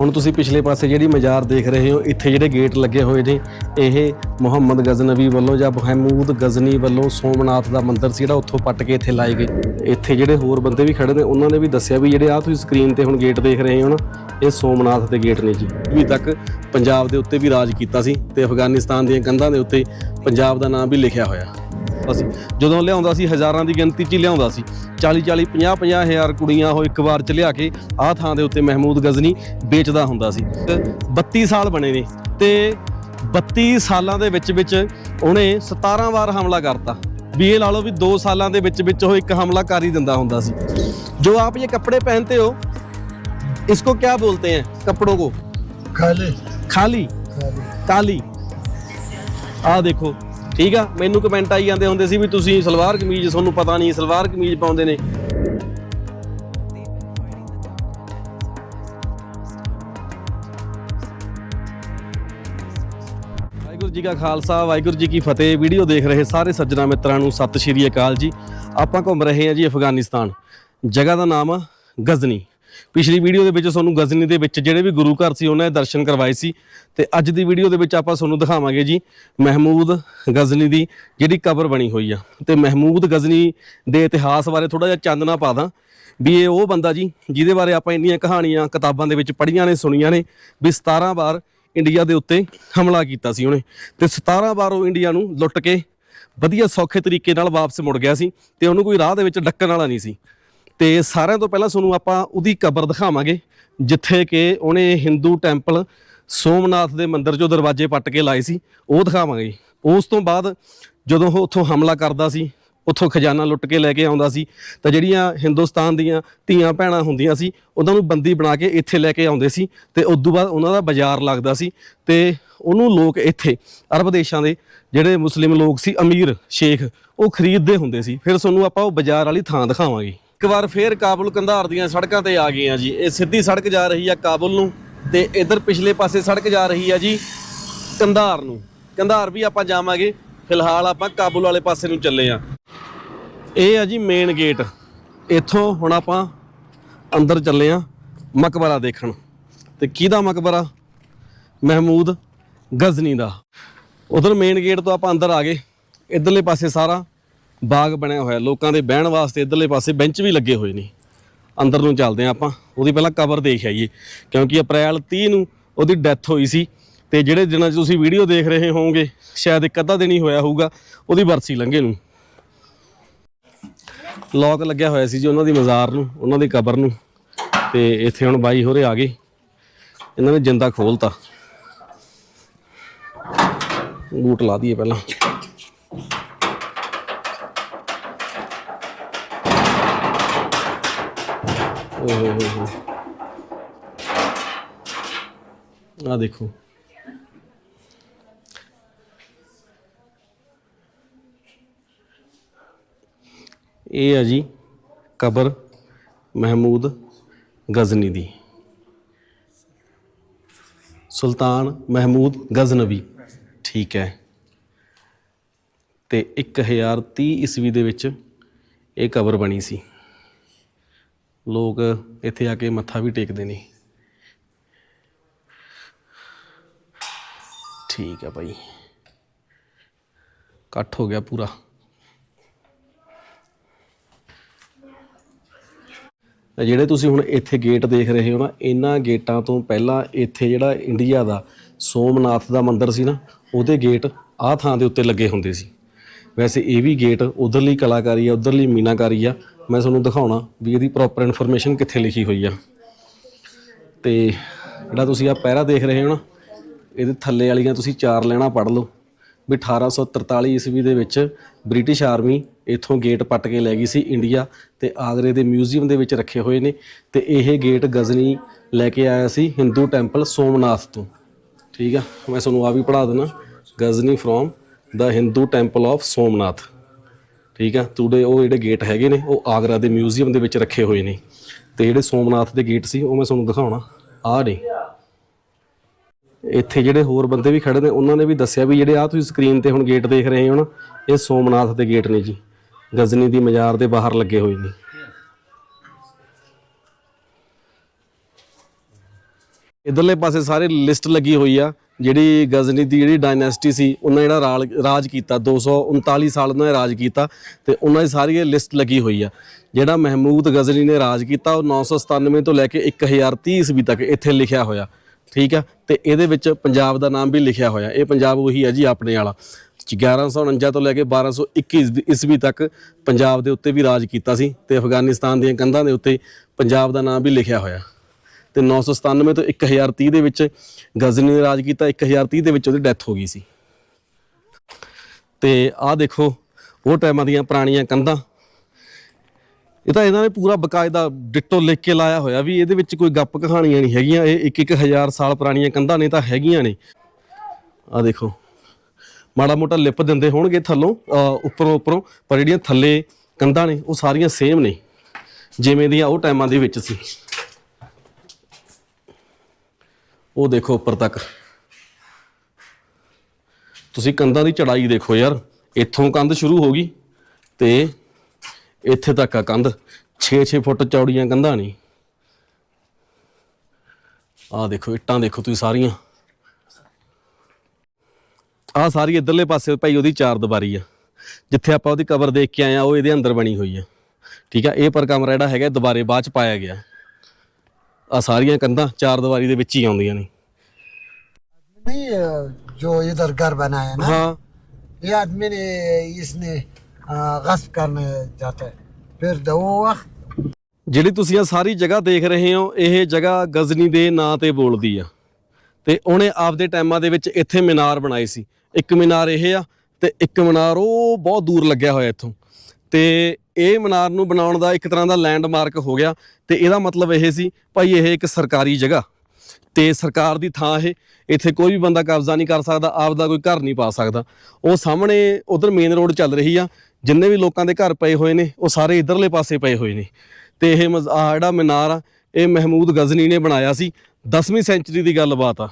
ਹੁਣ ਤੁਸੀਂ ਪਿਛਲੇ ਪਾਸੇ ਜਿਹੜੀ ਮਜ਼ਾਰ ਦੇਖ ਰਹੇ ਹੋ, ਇੱਥੇ ਜਿਹੜੇ ਗੇਟ ਲੱਗੇ ਹੋਏ ਨੇ, ਇਹ ਮੁਹੰਮਦ ਗਜ਼ਨਵੀ ਵੱਲੋਂ ਜਾਂ ਮਹਿਮੂਦ ਗਜ਼ਨੀ ਵੱਲੋਂ ਸੋਮਨਾਥ ਦਾ ਮੰਦਿਰ ਸੀ ਜਿਹੜਾ ਉੱਥੋਂ ਪੱਟ ਕੇ ਇੱਥੇ ਲਾਏ ਗਏ। ਇੱਥੇ ਜਿਹੜੇ ਹੋਰ ਬੰਦੇ ਵੀ ਖੜੇ ਨੇ, ਉਹਨਾਂ ਨੇ ਵੀ ਦੱਸਿਆ ਵੀ ਜਿਹੜੇ ਆ ਤੁਸੀਂ ਸਕਰੀਨ ਤੇ ਹੁਣ ਗੇਟ ਦੇਖ ਰਹੇ ਹੋ ਨਾ, ਇਹ ਸੋਮਨਾਥ ਦੇ ਗੇਟ ਨੇ ਜੀ। ਵੀ ਤੱਕ ਪੰਜਾਬ ਦੇ ਉੱਤੇ ਵੀ ਰਾਜ ਕੀਤਾ ਸੀ ਤੇ ਅਫਗਾਨਿਸਤਾਨ ਦੀਆਂ ਕੰਧਾਂ ਦੇ ਉੱਤੇ ਪੰਜਾਬ ਦਾ ਨਾਮ ਵੀ ਲਿਖਿਆ ਹੋਇਆ। ਕਰਤਾ ਸੀ। ਜਦੋਂ ਲਿਆਉਂਦਾ ਸੀ ਹਜ਼ਾਰਾਂ ਦੀ ਗਿਣਤੀ 'ਚ ਲਿਆਉਂਦਾ ਸੀ। 40 40 50 50 ਕੁੜੀਆਂ ਉਹ ਇੱਕ ਵਾਰ 'ਚ ਲਿਆ ਕੇ ਆਹ ਥਾਂ ਦੇ ਉੱਤੇ ਮਹਿਮੂਦ ਗਜ਼ਨੀ ਵੇਚਦਾ ਹੁੰਦਾ ਸੀ। 32 ਸਾਲ ਬਣੇ ਨੇ ਤੇ 32 ਸਾਲਾਂ ਦੇ ਵਿੱਚ ਵਿੱਚ ਉਹਨੇ 17 ਵਾਰ ਹਮਲਾ ਕਰਤਾ। ਵੀ ਇਹ ਲਾ ਲਓ ਵੀ 2 ਸਾਲਾਂ ਦੇ ਵਿੱਚ ਵਿੱਚ ਉਹ ਇੱਕ ਹਮਲਾ ਕਰ ਹੀ ਦਿੰਦਾ ਹੁੰਦਾ ਸੀ। ਜੋ ਆਪ ਇਹ ਕੱਪੜੇ ਪਹਿਨਤੇ ਹੋ इसको क्या बोलते हैं कपड़ों को खाली खाली खाली आ देखो ਠੀਕ ਆ? ਮੈਨੂੰ ਕਮੈਂਟ ਆਈ ਜਾਂਦੇ ਹੁੰਦੇ ਸੀ ਵੀ ਤੁਸੀਂ ਸਲਵਾਰ ਕਮੀਜ਼, ਤੁਹਾਨੂੰ ਪਤਾ ਨਹੀਂ ਸਲਵਾਰ ਕਮੀਜ਼ ਪਾਉਂਦੇ ਨੇ। ਵਾਹਿਗੁਰੂ ਜੀ ਕਾ ਖਾਲਸਾ, ਵਾਹਿਗੁਰੂ ਜੀ ਕੀ ਫਤਿਹ। ਵੀਡੀਓ ਦੇਖ ਰਹੇ ਸਾਰੇ ਸੱਜਣਾ ਮਿੱਤਰਾਂ ਨੂੰ ਸਤਿ ਸ਼੍ਰੀ ਅਕਾਲ ਜੀ। ਆਪਾਂ ਘੁੰਮ ਰਹੇ ਹਾਂ ਜੀ ਅਫਗਾਨਿਸਤਾਨ। ਜਗ੍ਹਾ ਦਾ ਨਾਮ ਆ ਗਜ਼ਨੀ। ਪਿਛਲੀ ਵੀਡੀਓ ਦੇ ਵਿੱਚ ਤੁਹਾਨੂੰ ਗਜ਼ਨੀ ਦੇ ਵਿੱਚ ਜਿਹੜੇ ਵੀ ਗੁਰੂ ਘਰ ਸੀ, ਉਹਨਾਂ ਦੇ ਦਰਸ਼ਨ ਕਰਵਾਏ ਸੀ। ਤੇ ਅੱਜ ਦੀ ਵੀਡੀਓ ਦੇ ਵਿੱਚ ਆਪਾਂ ਤੁਹਾਨੂੰ ਦਿਖਾਵਾਂਗੇ ਜੀ ਮਹਿਮੂਦ ਗਜ਼ਨੀ ਦੀ ਜਿਹੜੀ ਕਬਰ ਬਣੀ ਹੋਈ ਆ। ਤੇ ਮਹਿਮੂਦ ਗਜ਼ਨੀ ਦੇ ਇਤਿਹਾਸ ਬਾਰੇ ਥੋੜਾ ਜਿਹਾ ਚਾਨਣਾ ਪਾ ਦਾਂ। ਵੀ ਇਹ ਉਹ ਬੰਦਾ ਜੀ, ਜਿਹਦੇ ਬਾਰੇ ਆਪਾਂ ਇੰਨੀਆਂ ਕਹਾਣੀਆਂ, ਕਿਤਾਬਾਂ ਦੇ ਵਿੱਚ ਪੜ੍ਹੀਆਂ ਨੇ, ਸੁਣੀਆਂ ਨੇ, ਵੀ 17 ਵਾਰ ਇੰਡੀਆ ਦੇ ਉੱਤੇ ਹਮਲਾ ਕੀਤਾ ਸੀ ਉਹਨੇ। ਤੇ 17 ਵਾਰ ਉਹ ਇੰਡੀਆ ਨੂੰ ਲੁੱਟ ਕੇ ਵਧੀਆ ਸੌਖੇ ਤਰੀਕੇ ਨਾਲ ਵਾਪਸ ਮੁੜ ਗਿਆ ਸੀ ਤੇ ਉਹਨੂੰ ਕੋਈ ਰਾਹ ਦੇ ਵਿੱਚ ਡੱਕਣ ਵਾਲਾ ਨਹੀਂ ਸੀ। ਤੇ ਸਾਰਿਆਂ ਤੋਂ ਪਹਿਲਾਂ ਤੁਹਾਨੂੰ ਆਪਾਂ ਉਹਦੀ ਕਬਰ ਦਿਖਾਵਾਂਗੇ, ਜਿੱਥੇ ਕਿ ਉਹਨੇ ਹਿੰਦੂ ਟੈਂਪਲ ਸੋਮਨਾਥ ਦੇ ਮੰਦਿਰ ਚੋਂ ਦਰਵਾਜ਼ੇ ਪੱਟ ਕੇ ਲਾਏ ਸੀ, ਉਹ ਦਿਖਾਵਾਂਗੇ ਉਸ ਤੋਂ ਬਾਅਦ ਜਦੋਂ ਉਹ ਉੱਥੋਂ ਹਮਲਾ ਕਰਦਾ ਸੀ, ਉੱਥੋਂ ਖਜ਼ਾਨਾ ਲੁੱਟ ਕੇ ਲੈ ਕੇ ਆਉਂਦਾ ਸੀ, ਤਾਂ ਜਿਹੜੀਆਂ ਹਿੰਦੁਸਤਾਨ ਦੀਆਂ ਧੀਆਂ ਭੈਣਾਂ ਹੁੰਦੀਆਂ ਸੀ, ਉਹਨਾਂ ਨੂੰ ਬੰਦੀ ਬਣਾ ਕੇ ਇੱਥੇ ਲੈ ਕੇ ਆਉਂਦੇ ਸੀ ਤੇ ਉਸ ਤੋਂ ਬਾਅਦ ਉਹਨਾਂ ਦਾ ਬਾਜ਼ਾਰ ਲੱਗਦਾ ਸੀ ਤੇ ਉਹਨੂੰ ਲੋਕ ਇੱਥੇ ਅਰਬ ਦੇਸ਼ਾਂ ਦੇ ਜਿਹੜੇ ਮੁਸਲਿਮ ਲੋਕ ਸੀ, ਅਮੀਰ ਸ਼ੇਖ, ਉਹ ਖਰੀਦਦੇ ਹੁੰਦੇ ਸੀ। ਫਿਰ ਤੁਹਾਨੂੰ ਆਪਾਂ ਉਹ ਬਾਜ਼ਾਰ ਵਾਲੀ ਥਾਂ ਦਿਖਾਵਾਂਗੇ। ਇੱਕ ਵਾਰ ਫੇਰ ਕਾਬੁਲ ਕੰਧਾਰ ਦੀਆਂ ਸੜਕਾਂ ਤੇ ਆ ਗਏ ਆ ਜੀ। ਇਹ ਸਿੱਧੀ ਸੜਕ ਜਾ ਰਹੀ ਆ ਕਾਬੁਲ ਨੂੰ ਤੇ ਇਧਰ ਪਿਛਲੇ ਪਾਸੇ ਸੜਕ ਜਾ ਰਹੀ ਆ ਜੀ ਕੰਧਾਰ ਨੂੰ। ਕੰਧਾਰ ਵੀ ਆਪਾਂ ਜਾਵਾਂਗੇ। ਫਿਲਹਾਲ ਆਪਾਂ ਕਾਬੁਲ ਵਾਲੇ ਪਾਸੇ ਨੂੰ ਚੱਲੇ ਆ। ਇਹ ਆ ਜੀ ਮੇਨ ਗੇਟ ਇੱਥੋਂ ਹੁਣ ਆਪਾਂ ਅੰਦਰ ਚੱਲੇ ਆ ਮਕਬਰਾ ਦੇਖਣ। ਤੇ ਕਿਹਦਾ ਮਕਬਰਾ? ਮਹਿਮੂਦ ਗਜ਼ਨੀ ਦਾ। ਉਧਰ ਮੇਨ ਗੇਟ ਤੋਂ ਆਪਾਂ ਅੰਦਰ ਆ ਗਏ। ਇਧਰਲੇ ਪਾਸੇ ਸਾਰਾ ਬਾਗ ਬਣਿਆ ਹੋਇਆ, ਲੋਕਾਂ ਦੇ ਬਹਿਣ ਵਾਸਤੇ ਇਧਰਲੇ ਪਾਸੇ ਬੈਂਚ ਵੀ ਲੱਗੇ ਹੋਏ ਨੇ। ਅੰਦਰ ਨੂੰ ਚੱਲਦੇ ਆ ਆਪਾਂ, ਉਹਦੀ ਪਹਿਲਾਂ ਕਬਰ ਦੇਖ ਆਈਏ, ਕਿਉਂਕਿ ਅਪ੍ਰੈਲ 30 ਨੂੰ ਉਹਦੀ ਡੈਥ ਹੋਈ ਸੀ, ਤੇ ਜਿਹੜੇ ਦਿਨਾਂ 'ਚ ਤੁਸੀਂ ਵੀਡੀਓ ਦੇਖ ਰਹੇ ਹੋਵੋਗੇ, ਸ਼ਾਇਦ ਇੱਕ ਅੱਧਾ ਦਿਨ ਹੀ ਹੋਇਆ ਹੋਊਗਾ, ਉਹਦੀ ਬਰਸੀ ਲੰਘੇ ਨੂੰ। ਲੋਕ ਲੱਗਿਆ ਹੋਇਆ ਸੀ ਜੀ ਉਹਨਾਂ ਦੀ ਮਜ਼ਾਰ ਨੂੰ, ਉਹਨਾਂ ਦੀ ਕਬਰ ਨੂੰ, ਤੇ ਇੱਥੇ ਹੁਣ ਬਾਈ ਹੋਰੇ ਆ ਗਏ, ਇਹਨਾਂ ਨੇ ਜਿੰਦਾ ਖੋਲਤਾ। ਬੂਟ ਲਾ ਦਈਏ ਪਹਿਲਾਂ। ਆ ਦੇਖੋ। ਇਹ ਆ ਜੀ ਕਬਰ ਮਹਿਮੂਦ ਗਜ਼ਨੀ ਦੀ। ਸੁਲਤਾਨ ਮਹਿਮੂਦ ਗਜ਼ਨਵੀ। ਠੀਕ ਹੈ। ਤੇ 1030 ਈਸਵੀ ਦੇ ਵਿੱਚ ਇਹ ਕਬਰ ਬਣੀ ਸੀ। ਲੋਕ ਇੱਥੇ ਆ ਕੇ ਮੱਥਾ ਵੀ ਟੇਕਦੇ ਨੇ। ਠੀਕ ਹੈ ਭਾਈ ਇਕੱਠ ਹੋ ਗਿਆ ਪੂਰਾ। ਜਿਹੜੇ ਤੁਸੀਂ ਹੁਣ ਇੱਥੇ ਗੇਟ ਦੇਖ ਰਹੇ ਹੋ ਨਾ, ਇਹਨਾਂ ਗੇਟਾਂ ਤੋਂ ਪਹਿਲਾਂ ਇੱਥੇ ਜਿਹੜਾ ਇੰਡੀਆ ਦਾ ਸੋਮਨਾਥ ਦਾ ਮੰਦਿਰ ਸੀ ਨਾ, ਉਹਦੇ ਗੇਟ ਆਹ ਥਾਂ ਦੇ ਉੱਤੇ ਲੱਗੇ ਹੁੰਦੇ ਸੀ। ਵੈਸੇ ਇਹ ਵੀ ਗੇਟ ਉਧਰਲੀ ਕਲਾਕਾਰੀ ਆ, ਉਧਰਲੀ ਮੀਨਾਕਾਰੀ ਆ ਮੈਂ ਤੁਹਾਨੂੰ ਦਿਖਾਉਣਾ ਵੀ ਇਹਦੀ ਪ੍ਰੋਪਰ ਇਨਫੋਰਮੇਸ਼ਨ ਕਿੱਥੇ ਲਿਖੀ ਹੋਈ ਆ। ਤੇ ਜਿਹੜਾ ਤੁਸੀਂ ਆ ਪਹਿਰਾ ਦੇਖ ਰਹੇ ਹੋ ਨਾ, ਇਹਦੇ ਥੱਲੇ ਵਾਲੀਆਂ ਤੁਸੀਂ ਚਾਰ ਲੈਣਾ ਪੜ੍ਹ ਲਓ। ਵੀ 1843 ਈਸਵੀ ਦੇ ਵਿੱਚ ਬ੍ਰਿਟਿਸ਼ ਆਰਮੀ ਇੱਥੋਂ ਗੇਟ ਪੱਟ ਕੇ ਲੈ ਗਈ ਸੀ ਇੰਡੀਆ ਤੇ ਆਗਰੇ ਦੇ ਮਿਊਜ਼ੀਅਮ ਦੇ ਵਿੱਚ ਰੱਖੇ ਹੋਏ ਨੇ ਤੇ ਇਹ ਗੇਟ ਗਜ਼ਨੀ ਲੈ ਕੇ ਆਇਆ ਸੀ ਹਿੰਦੂ ਟੈਂਪਲ ਸੋਮਨਾਥ ਤੋਂ। ਠੀਕ ਆ? ਮੈਂ ਤੁਹਾਨੂੰ ਆ ਵੀ ਪੜ੍ਹਾ ਦਿੰਦਾ। Ghazni from the Hindu temple of Somnath. ਠੀਕ ਆ? ਤੁਹਾਡੇ ਉਹ ਜਿਹੜੇ ਗੇਟ ਹੈਗੇ ਨੇ, ਉਹ ਆਗਰਾ ਦੇ ਮਿਊਜ਼ੀਅਮ ਦੇ ਵਿੱਚ ਰੱਖੇ ਹੋਏ ਨੇ। ਤੇ ਜਿਹੜੇ ਸੋਮਨਾਥ ਦੇ ਗੇਟ ਸੀ, ਉਹ ਮੈਂ ਤੁਹਾਨੂੰ ਦਿਖਾਉਣਾ। ਆਹ ਨੇ। ਇੱਥੇ ਜਿਹੜੇ ਹੋਰ ਬੰਦੇ ਵੀ ਖੜੇ ਨੇ, ਉਹਨਾਂ ਨੇ ਵੀ ਦੱਸਿਆ ਵੀ ਜਿਹੜੇ ਆ ਤੁਸੀਂ ਸਕਰੀਨ ਤੇ ਹੁਣ ਗੇਟ ਦੇਖ ਰਹੇ ਹੋ ਨਾ, ਇਹ ਸੋਮਨਾਥ ਦੇ ਗੇਟ ਨੇ ਜੀ। ਗਜ਼ਨੀ ਦੀ ਮਜ਼ਾਰ ਦੇ ਬਾਹਰ ਲੱਗੇ ਹੋਏ ਨੇ। ਇਧਰਲੇ ਪਾਸੇ ਸਾਰੇ ਲਿਸਟ ਲੱਗੀ ਹੋਈ ਆ। ਜਿਹੜੀ ਗਜ਼ਨੀ ਦੀ ਜਿਹੜੀ ਡਾਇਨੈਸਟੀ ਸੀ, ਉਹਨਾਂ ਜਿਹੜਾ ਰਾਲ- ਰਾਜ ਕੀਤਾ 239 ਸਾਲ ਉਹਨਾਂ ਨੇ ਰਾਜ ਕੀਤਾ ਤੇ ਉਹਨਾਂ ਦੀ ਸਾਰੀ ਇਹ ਲਿਸਟ ਲੱਗੀ ਹੋਈ ਆ। ਜਿਹੜਾ ਮਹਿਮੂਦ ਗਜ਼ਨੀ ਨੇ ਰਾਜ ਕੀਤਾ, ਉਹ 997 ਤੋਂ ਲੈ ਕੇ 1030 ਈਸਵੀ ਤੱਕ ਇੱਥੇ ਲਿਖਿਆ ਹੋਇਆ, ਠੀਕ ਆ? ਤੇ ਇਹਦੇ ਵਿੱਚ ਪੰਜਾਬ ਦਾ ਨਾਮ ਵੀ ਲਿਖਿਆ ਹੋਇਆ, ਇਹ ਪੰਜਾਬ ਉਹੀ ਆ ਜੀ ਆਪਣੇ ਵਾਲਾ। 1149 ਤੋਂ ਲੈ ਕੇ 1221 ਈਸਵੀ- ਈਸਵੀ ਤੱਕ ਪੰਜਾਬ ਦੇ ਉੱਤੇ ਵੀ ਰਾਜ ਕੀਤਾ ਸੀ ਤੇ ਅਫਗਾਨਿਸਤਾਨ ਦੀਆਂ ਕੰਧਾਂ ਦੇ ਉੱਤੇ ਪੰਜਾਬ ਦਾ ਨਾਮ ਵੀ ਲਿਖਿਆ ਹੋਇਆ। ਤੇ 997 ਤੋਂ 1030 ਦੇ ਵਿੱਚ ਗਜ਼ਨੀ ਨੇ ਰਾਜ ਕੀਤਾ 1030 ਦੇ ਵਿੱਚ ਉਹਦੀ ਡੈਥ ਹੋ ਗਈ ਸੀ। ਤੇ ਆਹ ਦੇਖੋ, ਉਹ ਟਾਈਮਾਂ ਦੀਆਂ ਪੁਰਾਣੀਆਂ ਕੰਧਾਂ। ਇਹ ਤਾਂ ਇਹਨਾਂ ਨੇ ਪੂਰਾ ਬਕਾਇਦਾ ਡਿੱਟੋ ਲਿਖ ਕੇ ਲਾਇਆ ਹੋਇਆ ਵੀ ਇਹਦੇ ਵਿੱਚ ਕੋਈ ਗੱਪ ਕਹਾਣੀਆਂ ਨਹੀਂ ਹੈਗੀਆਂ, ਇਹ ਇੱਕ ਇੱਕ ਹਜ਼ਾਰ ਸਾਲ ਪੁਰਾਣੀਆਂ ਕੰਧਾਂ ਨੇ ਤਾਂ ਹੈਗੀਆਂ ਨੇ। ਆਹ ਦੇਖੋ, ਮਾੜਾ ਮੋਟਾ ਲਿਪ ਦਿੰਦੇ ਹੋਣਗੇ ਥੱਲੋਂ ਉੱਪਰੋਂ ਉੱਪਰੋਂ, ਪਰ ਜਿਹੜੀਆਂ ਥੱਲੇ ਕੰਧਾਂ ਨੇ, ਉਹ ਸਾਰੀਆਂ ਸੇਮ ਨੇ, ਜਿਵੇਂ ਦੀਆਂ ਉਹ ਟਾਈਮਾਂ ਦੇ ਵਿੱਚ ਸੀ। ਉਹ ਦੇਖੋ ਉੱਪਰ ਤੱਕ। ਤੁਸੀਂ ਕੰਧਾਂ ਦੀ ਚੜਾਈ ਦੇਖੋ ਯਾਰ, ਇੱਥੋਂ ਕੰਧ ਸ਼ੁਰੂ ਹੋ ਗਈ ਤੇ ਇੱਥੇ ਤੱਕ ਆ ਕੰਧ। 6-6 ਫੁੱਟ ਚੌੜੀਆਂ ਕੰਧਾਂ ਨੇ। ਆਹ ਦੇਖੋ, ਇੱਟਾਂ ਦੇਖੋ ਤੁਸੀਂ ਸਾਰੀਆਂ। ਆਹ ਸਾਰੀ ਇਧਰਲੇ ਪਾਸੇ ਭਾਈ ਉਹਦੀ ਚਾਰ ਦੀਵਾਰੀ ਆ। ਜਿੱਥੇ ਆਪਾਂ ਉਹਦੀ ਕਬਰ ਦੇਖ ਕੇ ਆਏ ਆ, ਉਹ ਇਹਦੇ ਅੰਦਰ ਬਣੀ ਹੋਈ ਆ। ਠੀਕ ਆ, ਇਹ ਪਰ ਕਮਰਾ ਜਿਹੜਾ ਹੈਗਾ ਦੁਬਾਰੇ ਬਾਅਦ ਚ ਪਾਇਆ ਗਿਆ। ਆ ਸਾਰੀਆਂ ਕੰਧਾਂ ਚਾਰ ਦੀਵਾਰੀ ਦੇ ਵਿੱਚ ਹੀ ਆਉਂਦੀਆਂ ਨੇ नहीं जो इधर घर बनाया ना ਹਾਂ ये आदमी ने इसने आ, गस्ब करने जाता है फिर दो वक्त ਜਿਹੜੀ ਤੁਸੀਂ ਆ ਸਾਰੀ ਜਗ੍ਹਾ ਦੇਖ ਰਹੇ ਹੋ ਇਹ ਜਗ੍ਹਾ ਗਜ਼ਨੀ ਦੇ ਨਾਂ ਤੇ ਬੋਲਦੀ ਆ ਤੇ ਉਹਨੇ ਆਪਦੇ ਟਾਈਮਾਂ ਦੇ ਵਿੱਚ ਇੱਥੇ ਮੀਨਾਰ ਬਣਾਏ ਸੀ ਇੱਕ ਮੀਨਾਰ ਇਹ ਆ ਤੇ ਇੱਕ ਮੀਨਾਰ ਉਹ ਬਹੁਤ ਦੂਰ ਲੱਗਿਆ ਹੋਇਆ ਇੱਥੋਂ ਤੇ ਇਹ ਮੀਨਾਰ ਨੂੰ ਬਣਾਉਣ ਦਾ ਇੱਕ ਤਰ੍ਹਾਂ ਦਾ ਲੈਂਡਮਾਰਕ ਹੋ ਗਿਆ ਤੇ ਇਹਦਾ ਮਤਲਬ ਇਹ ਸੀ, ਭਾਈ ਇਹ ਇੱਕ ਸਰਕਾਰੀ ਜਗ੍ਹਾ ਤੇ ਸਰਕਾਰ ਦੀ ਥਾਂ ਇਹ, ਇੱਥੇ ਕੋਈ ਵੀ ਬੰਦਾ ਕਬਜ਼ਾ ਨਹੀਂ ਕਰ ਸਕਦਾ, ਆਪਦਾ ਕੋਈ ਘਰ ਨਹੀਂ ਪਾ ਸਕਦਾ। ਉਹ ਸਾਹਮਣੇ ਉਧਰ ਮੇਨ ਰੋਡ ਚੱਲ ਰਹੀ ਆ, ਜਿੰਨੇ ਵੀ ਲੋਕਾਂ ਦੇ ਘਰ ਪਏ ਹੋਏ ਨੇ, ਉਹ ਸਾਰੇ ਇਧਰਲੇ ਪਾਸੇ ਪਏ ਹੋਏ ਨੇ। ਤੇ ਇਹ ਮਜ਼- ਆਹ ਜਿਹੜਾ ਮੀਨਾਰ ਆ, ਇਹ ਮਹਿਮੂਦ ਗਜ਼ਨੀ ਨੇ ਬਣਾਇਆ ਸੀ 10ਵੀਂ ਸੈਂਚਰੀ ਦੀ ਗੱਲਬਾਤ ਆ।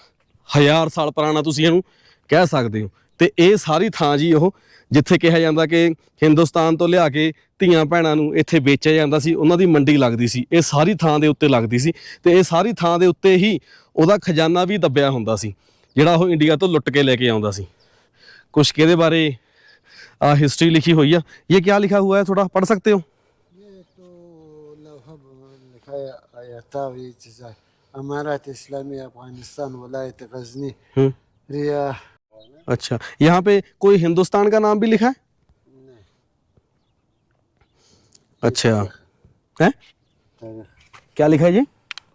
ਹਜ਼ਾਰ ਸਾਲ ਪੁਰਾਣਾ ਤੁਸੀਂ ਇਹਨੂੰ ਕਹਿ ਸਕਦੇ ਹੋ। ਤੇ ਇਹ ਸਾਰੀ ਥਾਂ ਜੀ ਉਹ ਜਿੱਥੇ ਕਿਹਾ ਜਾਂਦਾ ਕਿ ਹਿੰਦੁਸਤਾਨ ਤੋਂ ਲਿਆ ਕੇ ਧੀਆਂ ਭੈਣਾਂ ਨੂੰ ਇੱਥੇ ਵੇਚਿਆ ਜਾਂਦਾ ਸੀ ਉਹਨਾਂ ਦੀ ਮੰਡੀ ਲੱਗਦੀ ਸੀ। ਇਹ ਸਾਰੀ ਥਾਂ ਦੇ ਉੱਤੇ ਲੱਗਦੀ ਸੀ ਤੇ ਇਹ ਸਾਰੀ ਥਾਂ ਦੇ ਉੱਤੇ ਹੀ ਉਹਦਾ ਖਜ਼ਾਨਾ ਵੀ ਦੱਬਿਆ ਹੁੰਦਾ ਸੀ ਜਿਹੜਾ ਉਹ ਇੰਡੀਆ ਤੋਂ ਲੁੱਟ ਕੇ ਲੈ ਕੇ ਆਉਂਦਾ ਸੀ। ਕੁਝ ਕਿਹਦੇ ਬਾਰੇ ਆ ਹਿਸਟਰੀ ਲਿਖੀ ਹੋਈ ਆ? ਇਹ ਕੀ ਲਿਖਿਆ ਹੋਇਆ ਹੈ? ਥੋੜਾ ਪੜ ਸਕਤੇ ਹੋ امارات اسلامی افغانستان ولایت غزنی ریا जैसा अमारात इस्लामी अफगानिस्तान वलायत गजनी हम्म रिया अच्छा यहाँ पे कोई हिंदुस्तान का नाम भी लिखा है अच्छा है क्या लिखा है जी